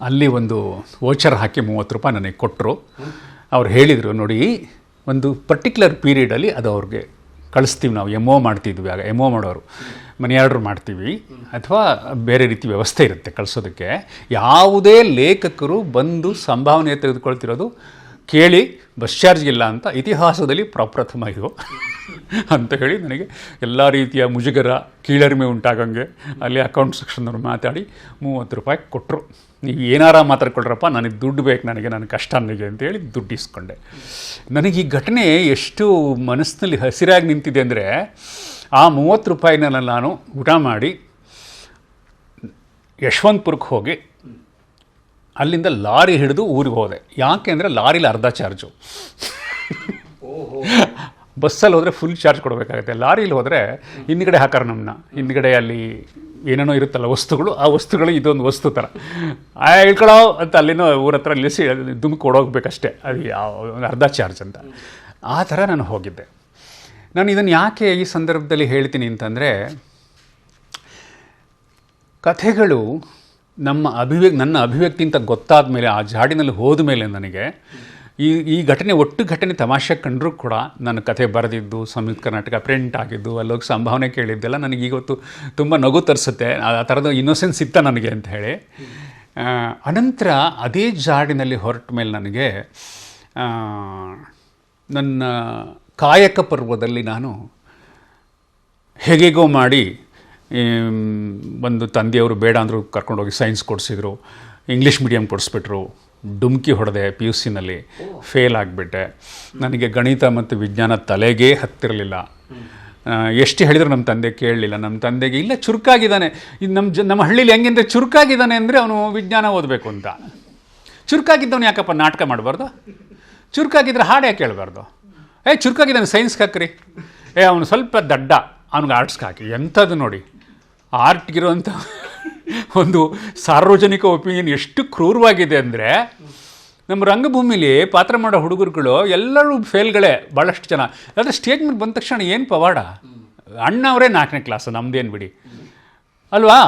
ಅಲ್ಲಿ ಒಂದು ವೋಚರ್ ಹಾಕಿ ಮೂವತ್ತು ರೂಪಾಯಿ ನನಗೆ ಕೊಟ್ಟರು ಅವ್ರು ಹೇಳಿದರು, ನೋಡಿ, ಒಂದು ಪರ್ಟಿಕ್ಯುಲರ್ ಪೀರಿಯಡಲ್ಲಿ ಅದು ಅವ್ರಿಗೆ ಕಳಿಸ್ತೀವಿ ನಾವು. ಎಂ ಒ ಮಾಡ್ತಿದ್ವಿ ಆಗ. ಎಂ ಒ ಮಾಡೋರು. ಮನಿ ಆರ್ಡ್ರ್ ಮಾಡ್ತೀವಿ. ಅಥವಾ ಬೇರೆ ರೀತಿ ವ್ಯವಸ್ಥೆ ಇರುತ್ತೆ ಕಳಿಸೋದಕ್ಕೆ. ಯಾವುದೇ ಲೇಖಕರು ಬಂದು ಸಂಭಾವನೆ ತೆಗೆದುಕೊಳ್ತಿರೋದು ಕೇಳಿ, ಬಸ್ ಚಾರ್ಜ್ ಇಲ್ಲ ಅಂತ ಇತಿಹಾಸದಲ್ಲಿ ಪ್ರಪ್ರಥಮ ಇದು ಅಂತ ಹೇಳಿ ನನಗೆ ಎಲ್ಲ ರೀತಿಯ ಮುಜುಗರ ಕೀಳರಿಮೆ ಉಂಟಾಗಂಗೆ ಅಲ್ಲಿ ಅಕೌಂಟ್ ಸೆಕ್ಷನ್ನವ್ರು ಮಾತಾಡಿ ಮೂವತ್ತು ರೂಪಾಯಿ ಕೊಟ್ಟರು ನೀವು ಏನಾರ ಮಾತಾಡ್ಕೊಳ್ರಪ್ಪ, ನನಗೆ ದುಡ್ಡು ಬೇಕು, ನನಗೆ ನನ್ನ ಕಷ್ಟ ನನಗೆ ಅಂತೇಳಿ ದುಡ್ಡು ಇಸ್ಕೊಂಡೆ ನನಗೆ ಈ ಘಟನೆ ಎಷ್ಟು ಮನಸ್ಸಿನಲ್ಲಿ ಹಸಿರಾಗಿ ನಿಂತಿದೆ ಅಂದರೆ, ಆ ಮೂವತ್ತು ರೂಪಾಯಿನ ನಾನು ಊಟ ಮಾಡಿ ಯಶವಂತಪುರಕ್ಕೆ ಹೋಗಿ ಅಲ್ಲಿಂದ ಲಾರಿ ಹಿಡಿದು ಊರಿಗೆ ಹೋದೆ. ಯಾಕೆ ಅಂದರೆ ಲಾರಿಲಿ ಅರ್ಧ ಚಾರ್ಜು. ಬಸ್ಸಲ್ಲಿ ಹೋದರೆ ಫುಲ್ ಚಾರ್ಜ್ ಕೊಡಬೇಕಾಗುತ್ತೆ. ಲಾರಿಲಿ ಹೋದರೆ ಹಿಂದ್ಗಡೆ ಹಾಕಾರ ನಮ್ಮನ್ನ ಹಿಂದ್ಗಡೆ ಅಲ್ಲಿ ಏನೇನೋ ಇರುತ್ತಲ್ಲ ವಸ್ತುಗಳು, ಆ ವಸ್ತುಗಳು ಇದೊಂದು ವಸ್ತು ಥರ ಆ ಹೇಳ್ಕೊಳೋ ಅಂತ ಅಲ್ಲಿನೋ ಊರ ಹತ್ರ ನಿಲ್ಲಿಸಿ ದುಮ್ಕಿ ಕೊಡೋಗ್ಬೇಕಷ್ಟೇ. ಅದು ಯಾವ ಅರ್ಧ ಚಾರ್ಜ್ ಅಂತ. ಆ ಥರ ನಾನು ಹೋಗಿದ್ದೆ. ನಾನು ಇದನ್ನು ಯಾಕೆ ಈ ಸಂದರ್ಭದಲ್ಲಿ ಹೇಳ್ತೀನಿ ಅಂತಂದರೆ, ಕಥೆಗಳು ನಮ್ಮ ಅಭಿವ್ಯಕ್ತಿ, ನನ್ನ ಅಭಿವ್ಯಕ್ತಿ ಅಂತ ಗೊತ್ತಾದ ಮೇಲೆ ಆ ಜಾಡಿನಲ್ಲಿ ಹೋದ ಮೇಲೆ ನನಗೆ ಈ ಈ ಘಟನೆ, ಒಟ್ಟು ಘಟನೆ ತಮಾಷೆ ಕಂಡರೂ ಕೂಡ ನನ್ನ ಕಥೆ ಬರೆದಿದ್ದು, ಸಂಯುಕ್ತ ಕರ್ನಾಟಕ ಪ್ರಿಂಟ್ ಆಗಿದ್ದು, ಅಲ್ಲೋಗಿ ಸಂಭಾವನೆ ಕೇಳಿದ್ದೆಲ್ಲ ನನಗೆ ಇವತ್ತು ತುಂಬ ನಗು ತರಿಸುತ್ತೆ. ಆ ಥರದ ಇನ್ನೊಸೆನ್ಸ್ ಇತ್ತ ನನಗೆ ಅಂತ ಹೇಳಿ. ಅನಂತರ ಅದೇ ಜಾಡಿನಲ್ಲಿ ಹೊರಟ ಮೇಲೆ ನನಗೆ ನನ್ನ ಕಾಯಕ ಪರ್ವದಲ್ಲಿ ನಾನು ಹೇಗೆಗೋ ಮಾಡಿ ಒಂದು ತಂದೆಯವರು ಬೇಡ ಅಂದರು ಕರ್ಕೊಂಡೋಗಿ ಸೈನ್ಸ್ ಕೊಡಿಸಿದ್ರು ಇಂಗ್ಲೀಷ್ ಮೀಡಿಯಮ್ ಕೊಡಿಸ್ಬಿಟ್ರು. ಡುಮ್ಕಿ ಹೊಡೆದೆ ಪಿ ಯು ಸಿನಲ್ಲಿ ಫೇಲ್ ಆಗಿಬಿಟ್ಟೆ. ನನಗೆ ಗಣಿತ ಮತ್ತು ವಿಜ್ಞಾನ ತಲೆಗೇ ಹತ್ತಿರಲಿಲ್ಲ. ಎಷ್ಟು ಹೇಳಿದ್ರು ನಮ್ಮ ತಂದೆ ಕೇಳಲಿಲ್ಲ. ನಮ್ಮ ತಂದೆಗೆ, ಇಲ್ಲ, ಚುರುಕಾಗಿದ್ದಾನೆ. ಇದು ನಮ್ಮ ಜ, ನಮ್ಮ ಹಳ್ಳಿಲಿ ಹೆಂಗೆಂದ್ರೆ ಚುರುಕಾಗಿದ್ದಾನೆ ಅಂದರೆ ಅವನು ವಿಜ್ಞಾನ ಓದಬೇಕು ಅಂತ. ಚುರುಕಾಗಿದ್ದವನು ಯಾಕಪ್ಪ ನಾಟಕ ಮಾಡಬಾರ್ದು? ಚುರುಕಾಗಿದ್ದರೆ ಹಾಡು ಯಾಕೆ ಕೇಳಬಾರ್ದು. ಏ, ಚುರುಕಾಗಿದ್ದಾನೆ, ಸೈನ್ಸ್ಗೆ ಹಾಕ್ರಿ. ಏ, ಅವನು ಸ್ವಲ್ಪ ದಡ್ಡ. ಅವ್ನಿಗೆ ಆರ್ಟ್ಸ್ಗೆ ಹಾಕಿ. ಎಂಥದ್ದು ನೋಡಿ. ಆರ್ಟ್ಗಿರೋಂಥ ಒಂದು ಸಾರ್ವಜನಿಕ ಒಪಿನಿಯನ್ ಎಷ್ಟು ಕ್ರೂರವಾಗಿದೆ ಅಂದರೆ ನಮ್ಮ ರಂಗಭೂಮಿಲಿ ಪಾತ್ರ ಮಾಡೋ ಹುಡುಗರುಗಳು ಎಲ್ಲರೂ ಫೇಲ್ಗಳೇ ಭಾಳಷ್ಟು ಜನ. ಆದರೆ ಸ್ಟೇಜ್ ಮೇಲೆ ಬಂದ ತಕ್ಷಣ ಏನು ಪವಾಡ? ಅಣ್ಣವರೇ ನಾಲ್ಕನೇ ಕ್ಲಾಸು ನಮ್ಮದೇನು ಬಿಡಿ. ಅಲ್ವಾ?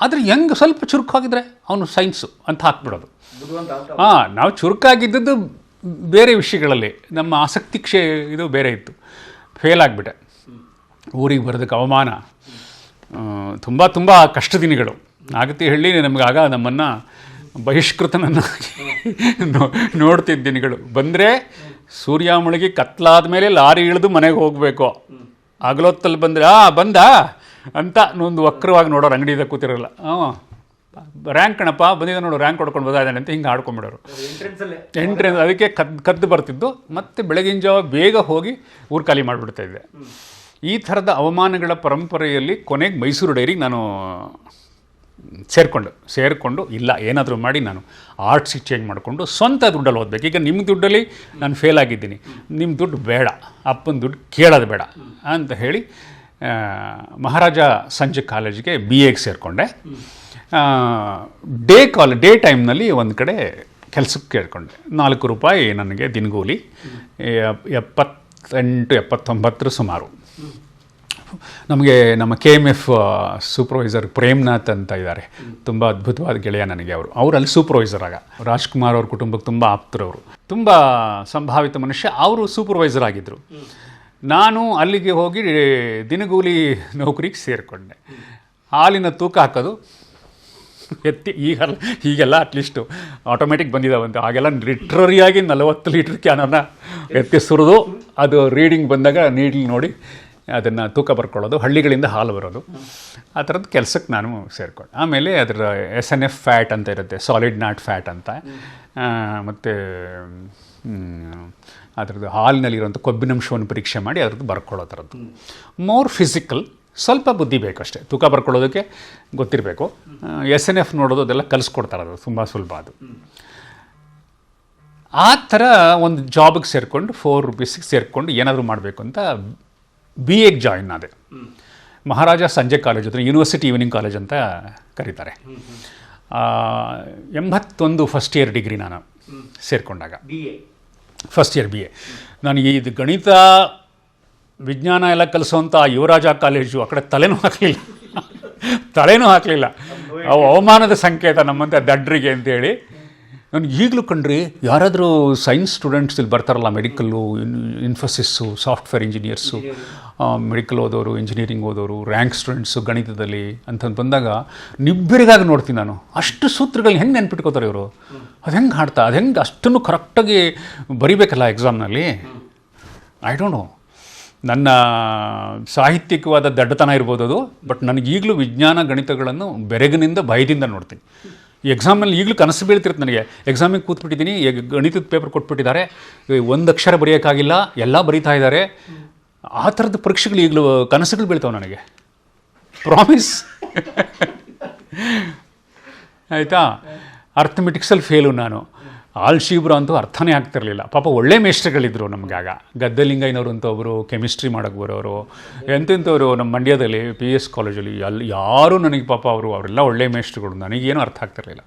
ಆದರೆ ಹೆಂಗೆ ಸ್ವಲ್ಪ ಚುರುಕಾಗಿದ್ರೆ ಅವನು ಸೈನ್ಸು ಅಂತ ಹಾಕ್ಬಿಡೋದು. ಹಾಂ ನಾವು ಚುರುಕಾಗಿದ್ದದ್ದು ಬೇರೆ ವಿಷಯಗಳಲ್ಲಿ. ನಮ್ಮ ಆಸಕ್ತಿ ಕ್ಷೇ ಇದು ಬೇರೆ ಇತ್ತು. ಫೇಲ್ ಆಗಿಬಿಟ್ಟೆ. ಊರಿಗೆ ಬರೋದಕ್ಕೆ ಅವಮಾನ. ತುಂಬ ತುಂಬ ಕಷ್ಟ ದಿನಗಳು. ನಾಗತಿ ಹಳ್ಳಿ ನಮಗೆ ಆಗ ನಮ್ಮನ್ನು ಬಹಿಷ್ಕೃತನನ್ನಾಗಿ ನೋ- ನೋಡ್ತಿದ್ದ ದಿನಗಳು. ಬಂದರೆ ಸೂರ್ಯ ಮುಳುಗಿ ಕತ್ಲಾದ ಮೇಲೆ ಲಾರಿ ಇಳಿದು ಮನೆಗೆ ಹೋಗಬೇಕು. ಹಗಲೊತ್ತಲ್ಲಿ ಬಂದರೆ ಆ ಬಂದ? ಅಂತ ಒಂದು ವಕ್ರವಾಗಿ ನೋಡೋರು ಅಂಗಡಿದ ಕೂತಿರಲ್ಲ. ಹಾಂ ರ್ಯಾಂಕ್ ಕಣಪ್ಪ ಬಂದಿದ್ದ ನೋಡು ರ್ಯಾಂಕ್ ಹೊಡ್ಕೊಂಡು ಬಂದಿದ್ದಾನೆ ಅಂತ ಹಿಂಗೆ ಆಡ್ಕೊಂಬಿಡೋರು. ಎಂಟ್ರೆನ್ಸ್ ಅದಕ್ಕೆ ಕದ್ದು ಕದ್ದು ಬರ್ತಿದ್ದು. ಮತ್ತೆ ಬೆಳಗಿನ ಜಾವ ಬೇಗ ಹೋಗಿ ಊರು ಖಾಲಿ ಮಾಡಿಬಿಡ್ತಾ ಇದ್ದೆ. ಈ ಥರದ ಅವಮಾನಗಳ ಪರಂಪರೆಯಲ್ಲಿ ಕೊನೆಗೆ ಮೈಸೂರು ಡೈರಿಗೆ ನಾನು ಸೇರಿಕೊಂಡು ಸೇರಿಕೊಂಡು ಇಲ್ಲ, ಏನಾದರೂ ಮಾಡಿ ನಾನು ಆರ್ಟ್ಸ್ ಚೇಂಜ್ ಮಾಡಿಕೊಂಡು ಸ್ವಂತ ದುಡ್ಡಲ್ಲಿ ಓದಬೇಕು. ಈಗ ನಿಮ್ಮ ದುಡ್ಡಲ್ಲಿ ನಾನು ಫೇಲ್ ಆಗಿದ್ದೀನಿ. ನಿಮ್ಮ ದುಡ್ಡು ಬೇಡ, ಅಪ್ಪನ ದುಡ್ಡು ಕೇಳೋದು ಬೇಡ ಅಂತ ಹೇಳಿ ಮಹಾರಾಜ ಸಂಜೆ ಕಾಲೇಜಿಗೆ ಬಿ ಎಗೆ ಸೇರಿಕೊಂಡೆ. ಡೇ ಕಾಲ್ ಡೇ ಟೈಮ್ನಲ್ಲಿ ಒಂದು ಕಡೆ ಕೆಲಸಕ್ಕೆ ಕೇಳ್ಕೊಂಡೆ. ನಾಲ್ಕು ರೂಪಾಯಿ ನನಗೆ ದಿನಗೂಲಿ ಎಪ್- ಎಪ್ಪತ್ತೆಂಟು, ಎಪ್ಪತ್ತೊಂಬತ್ತರ ಸುಮಾರು. ನಮಗೆ ನಮ್ಮ K M F supervisor Premnath ಅಂತ ಇದ್ದಾರೆ ತುಂಬ ಅದ್ಭುತವಾದ ಗೆಳೆಯ ನನಗೆ ಅವರು. ಅವರು ಅಲ್ಲಿ ಸೂಪರ್ವೈಸರ್ ಆಗ. ರಾಜ್ಕುಮಾರ್ ಅವ್ರ ಕುಟುಂಬಕ್ಕೆ ತುಂಬ ಆಪ್ತರವರು ತುಂಬ ಸಂಭಾವಿತ ಮನುಷ್ಯ. ಅವರು ಸೂಪರ್ವೈಸರ್ ಆಗಿದ್ದರು ನಾನು ಅಲ್ಲಿಗೆ ಹೋಗಿ ದಿನಗೂಲಿ ನೌಕರಿಗೆ ಸೇರಿಕೊಂಡೆ. ಹಾಲಿನ ತೂಕ ಹಾಕೋದು, ಎತ್ತಿ ಈಗಲ್ಲ ಈಗೆಲ್ಲ ಅಟ್ಲೀಸ್ಟು ಆಟೋಮೆಟಿಕ್ ಬಂದಿದ್ದಾವಂತೆ ಹಾಗೆಲ್ಲ ಲಿಟ್ರರಿಯಾಗಿ ನಲವತ್ತು ಲೀಟ್ರ್ ಕ್ಯಾನನ್ನು ಎತ್ತಿ ಸುರಿದು, ಅದು ರೀಡಿಂಗ್ ಬಂದಾಗ ನೀಡ್ಲಿ ನೋಡಿ ಅದನ್ನು ತೂಕ ಬರ್ಕೊಳ್ಳೋದು, ಹಳ್ಳಿಗಳಿಂದ ಹಾಲು ಬರೋದು. ಆ ಥರದ್ದು ಕೆಲಸಕ್ಕೆ ನಾನು ಸೇರಿಕೊಂಡು. ಆಮೇಲೆ ಅದರ ಎಸ್ ಎನ್ ಎಫ್ ಫ್ಯಾಟ್ ಅಂತ ಇರುತ್ತೆ ಸಾಲಿಡ್ ನಾಟ್ ಫ್ಯಾಟ್ ಅಂತ. ಮತ್ತು ಅದರದ್ದು ಹಾಲಿನಲ್ಲಿರುವಂಥ ಕೊಬ್ಬಿನಂಶವನ್ನು ಪರೀಕ್ಷೆ ಮಾಡಿ ಅದರದ್ದು ಬರ್ಕೊಳ್ಳೋ ಥರದ್ದು ಮೋರ್ ಫಿಸಿಕಲ್ ಸ್ವಲ್ಪ ಬುದ್ಧಿ ಬೇಕಷ್ಟೇ ತೂಕ ಬರ್ಕೊಳ್ಳೋದಕ್ಕೆ ಗೊತ್ತಿರಬೇಕು. ಎಸ್ ಎನ್ ಎಫ್ ನೋಡೋದು, ಅದೆಲ್ಲ ಕಲಿಸ್ಕೊಡ್ತಾರೆ ಅದು. ತುಂಬ ಸುಲಭ ಅದು. ಆ ಥರ ಒಂದು ಜಾಬಿಗೆ ಸೇರಿಕೊಂಡು ಫೋರ್ ರುಪೀಸಿಗೆ ಸೇರಿಕೊಂಡು ಏನಾದರೂ ಮಾಡಬೇಕು ಅಂತ ಬಿ ಎಗೆ ಜಾಯಿನ್ ಆದೆ. ಮಹಾರಾಜ ಸಂಜೆ ಕಾಲೇಜ್ ಅಂದರೆ ಯೂನಿವರ್ಸಿಟಿ ಈವ್ನಿಂಗ್ ಕಾಲೇಜ್ ಅಂತ ಕರೀತಾರೆ. ಎಂಬತ್ತೊಂದು ಫಸ್ಟ್ ಇಯರ್ ಡಿಗ್ರಿ ನಾನು ಸೇರಿಕೊಂಡಾಗ. B A. First year B A. ನನಗೆ ಇದು ಗಣಿತ ವಿಜ್ಞಾನ ಎಲ್ಲ ಕಲಿಸುವಂಥ ಯುವರಾಜ ಕಾಲೇಜು ಆ ಕಡೆ ತಲೆನೂ ಹಾಕಲಿಲ್ಲ. ತಲೆನೂ ಹಾಕಲಿಲ್ಲ. ಅವು ಅವಮಾನದ ಸಂಕೇತ ನಮ್ಮಂತೆ ದಡ್ರಿಗೆ ಅಂತೇಳಿ ನನಗೆ ಈಗಲೂ ಕಂಡ್ರಿ ಯಾರಾದರೂ ಸೈನ್ಸ್ ಸ್ಟೂಡೆಂಟ್ಸ್ ಇಲ್ಲಿ ಬರ್ತಾರಲ್ಲ medical Infosys software engineers medical ಓದೋರು ಇಂಜಿನಿಯರಿಂಗ್ ಓದೋರು ರ್ಯಾಂಕ್ ಸ್ಟೂಡೆಂಟ್ಸು ಗಣಿತದಲ್ಲಿ ಅಂತಂದು ಬಂದಾಗ ನಿಬ್ಬೆರಗಾಗಿ ನೋಡ್ತೀನಿ ನಾನು. ಅಷ್ಟು ಸೂತ್ರಗಳನ್ನ ಹೆಂಗೆ ನೆನ್ಪಿಟ್ಕೋತಾರೆ ಇವರು? ಅದು ಹೆಂಗೆ ಹಾಡ್ತಾ, ಅದು ಹೆಂಗೆ ಅಷ್ಟನ್ನು ಕರೆಕ್ಟಾಗಿ ಬರಿಬೇಕಲ್ಲ ಎಕ್ಸಾಮ್ನಲ್ಲಿ ಐ ಡೋಂಟ್ ನೋ ನನ್ನ ಸಾಹಿತ್ಯಿಕವಾದ ದಡ್ಡತನ ಇರ್ಬೋದು ಅದು ಬಟ್ ನನಗೀಗಲೂ ವಿಜ್ಞಾನ, ಗಣಿತಗಳನ್ನು ಬೆರಗಿನಿಂದ ಭಯದಿಂದ ನೋಡ್ತೀನಿ. ಎಕ್ಸಾಮಲ್ಲಿ ಈಗಲೂ ಕನಸು ಬೀಳ್ತಿರುತ್ತೆ ನನಗೆ. ಎಕ್ಸಾಮಿಗೆ ಕೂತ್ಬಿಟ್ಟಿದ್ದೀನಿ ಗಣಿತದ ಪೇಪರ್ ಕೊಟ್ಬಿಟ್ಟಿದ್ದಾರೆ. ಒಂದು ಅಕ್ಷರ ಬರೆಯೋಕ್ಕಾಗಿಲ್ಲ, ಎಲ್ಲ ಬರೀತಾ ಇದ್ದಾರೆ. ಆ ಥರದ ಪರೀಕ್ಷೆಗಳು ಈಗಲೂ, ಕನಸುಗಳು ಬೀಳ್ತಾವೆ ನನಗೆ. ಪ್ರಾಮಿಸ್ ಆಯಿತಾ? ಅರ್ಥಮೆಟಿಕ್ಸಲ್ಲಿ ಫೇಲು ನಾನು. ಆಲ್ಶೀಬ್ರು ಅಂತೂ ಅರ್ಥನೇ ಆಗ್ತಿರಲಿಲ್ಲ. ಪಾಪ ಒಳ್ಳೆ ನಮ್ಗೆ ಆಗ ಗದ್ದಲಿಂಗಯ್ಯನವರು ಅಂತ ಒಬ್ಬರು ಕೆಮಿಸ್ಟ್ರಿ ಮಾಡೋಕ್ಕೆ ಬರೋರು, ಎಂತೆಂಥವ್ರು ನಮ್ಮ ಮಂಡ್ಯದಲ್ಲಿ ಪಿ ಎಸ್ ಕಾಲೇಜಲ್ಲಿ ಅಲ್ಲಿ ಯಾರೂ ನನಗೆ ಪಾಪ ಅವರು, ಅವರೆಲ್ಲ ಒಳ್ಳೆ ಮೇಷ್ಟ್ರುಗಳು. ನನಗೇನು ಅರ್ಥ ಆಗ್ತಿರಲಿಲ್ಲ.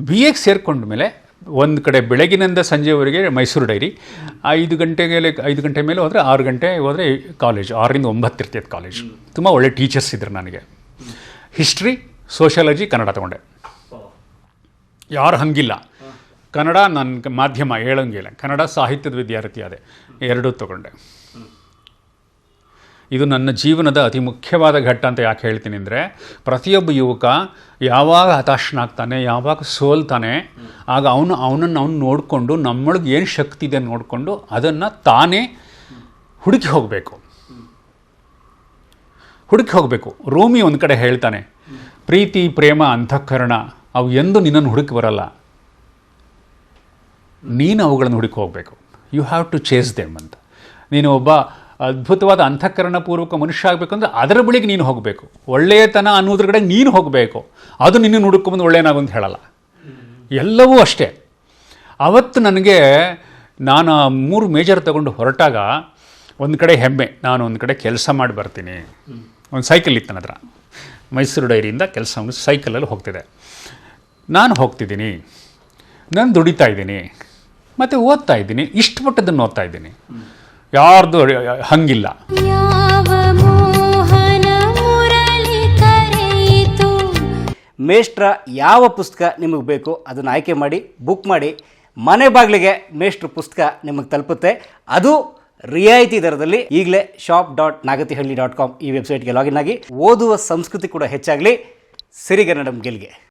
ಬಿ ಎಗೆ ಸೇರಿಕೊಂಡ ಮೇಲೆ ಒಂದು ಕಡೆ ಬೆಳಗಿನಿಂದ ಸಂಜೆವರೆಗೆ ಮೈಸೂರು ಡೈರಿ, ಐದು ಗಂಟೆಗೆ ಐದು ಗಂಟೆ ಮೇಲೆ ಹೋದರೆ ಆರು ಗಂಟೆ ಹೋದರೆ ಕಾಲೇಜ್, ಆರರಿಂದ ಒಂಬತ್ತು ಇರ್ತೈತೆ ಕಾಲೇಜ್. ತುಂಬ ಒಳ್ಳೆ ಟೀಚರ್ಸ್ ಇದ್ದರು ನನಗೆ. ಹಿಸ್ಟ್ರಿ, ಸೋಷಿಯಾಲಜಿ, ಕನ್ನಡ ತೊಗೊಂಡೆ. ಯಾರು ಹಂಗಿಲ್ಲ. ಕನ್ನಡ ನನ್ನ ಮಾಧ್ಯಮ ಹೇಳಂಗಿಲ್ಲ. ಕನ್ನಡ ಸಾಹಿತ್ಯದ ವಿದ್ಯಾರ್ಥಿ ಅದೇ. ಎರಡೂ ತಗೊಂಡೆ. ಇದು ನನ್ನ ಜೀವನದ ಅತಿ ಮುಖ್ಯವಾದ ಘಟ್ಟ ಅಂತ ಯಾಕೆ ಹೇಳ್ತೀನಿ ಅಂದರೆ, ಪ್ರತಿಯೊಬ್ಬ ಯುವಕ ಯಾವಾಗ ಹತಾಶನಾಗ್ತಾನೆ ಯಾವಾಗ ಸೋಲ್ತಾನೆ, ಆಗ ಅವನು ಅವನನ್ನು ಅವನು ನೋಡಿಕೊಂಡು ನಮ್ಮೊಳಗೆ ಏನು ಶಕ್ತಿ ಇದೆ ನೋಡಿಕೊಂಡು ಅದನ್ನು ತಾನೇ ಹುಡುಕಿ ಹೋಗಬೇಕು. ಹುಡುಕಿ ಹೋಗಬೇಕು. ರೋಮಿ ಒಂದು ಕಡೆ ಹೇಳ್ತಾನೆ, ಪ್ರೀತಿ, ಪ್ರೇಮ ಅಂತಃಕರಣ ಅವು ಎಂದು ನಿನ್ನನ್ನು ಹುಡುಕಿ ಬರಲ್ಲ. ನೀನು ಅವುಗಳನ್ನು ಹುಡುಕಿ ಹೋಗಬೇಕು. You have to chase them ಅಂತ. ನೀನು ಒಬ್ಬ ಅದ್ಭುತವಾದ ಅಂತಃಕರಣಪೂರ್ವಕ ಮನುಷ್ಯ ಆಗಬೇಕಂದ್ರೆ ಅದರ ಬಳಿಗೆ ನೀನು ಹೋಗಬೇಕು. ಒಳ್ಳೆಯತನ ಅನ್ನೋದ್ರ ಕಡೆ ನೀನು ಹೋಗಬೇಕು. ಅದು ನಿನ್ನ ಹುಡುಕೊಂಬಂದು ಒಳ್ಳೆಯನಾಗು ಅಂತ ಹೇಳಲ್ಲ. ಎಲ್ಲವೂ ಅಷ್ಟೇ. ಅವತ್ತು ನನಗೆ ನಾನು ಆ ಮೂರು ಮೇಜರ್ ತಗೊಂಡು ಹೊರಟಾಗ ಒಂದು ಕಡೆ ಹೆಮ್ಮೆ. ನಾನು ಒಂದು ಕಡೆ ಕೆಲಸ ಮಾಡಿ ಬರ್ತೀನಿ. ಒಂದು ಸೈಕಲ್ ಇತ್ತು ನನ್ನ ಹತ್ರ. ಮೈಸೂರು ಡೈರಿಯಿಂದ ಕೆಲಸ ಸೈಕಲಲ್ಲಿ ಹೋಗ್ತಿದ್ದೆ. ನಾನು ಹೋಗ್ತಿದ್ದೀನಿ ನಾನು ದುಡಿತಾ ಇದ್ದೀನಿ ಮತ್ತು ಓದ್ತಾ ಇದ್ದೀನಿ ಇಷ್ಟಪಟ್ಟದನ್ನು ಓದ್ತಾ ಇದ್ದೀನಿ. ಯಾರ್ದು ಹಂಗಿಲ್ಲ. ಮೇಷ್ಟ್ರ ಯಾವ ಪುಸ್ತಕ ನಿಮಗೆ ಬೇಕು ಅದನ್ನು ಆಯ್ಕೆ ಮಾಡಿ ಬುಕ್ ಮಾಡಿ ಮನೆ ಬಾಗಿಲಿಗೆ ಮೇಷ್ಟ್ರ ಪುಸ್ತಕ ನಿಮಗೆ ತಲುಪುತ್ತೆ. ಅದು ರಿಯಾಯಿತಿ ದರದಲ್ಲಿ ಈಗಲೇ shop dot Nagathihalli dot com ಈ ವೆಬ್ಸೈಟ್ಗೆ ಲಾಗಿನ್ ಆಗಿ ಓದುವ ಸಂಸ್ಕೃತಿ ಕೂಡ ಹೆಚ್ಚಾಗಲಿ. ಸಿರಿಗನ್ನಡಂ ಗೆಲ್ಗೆ.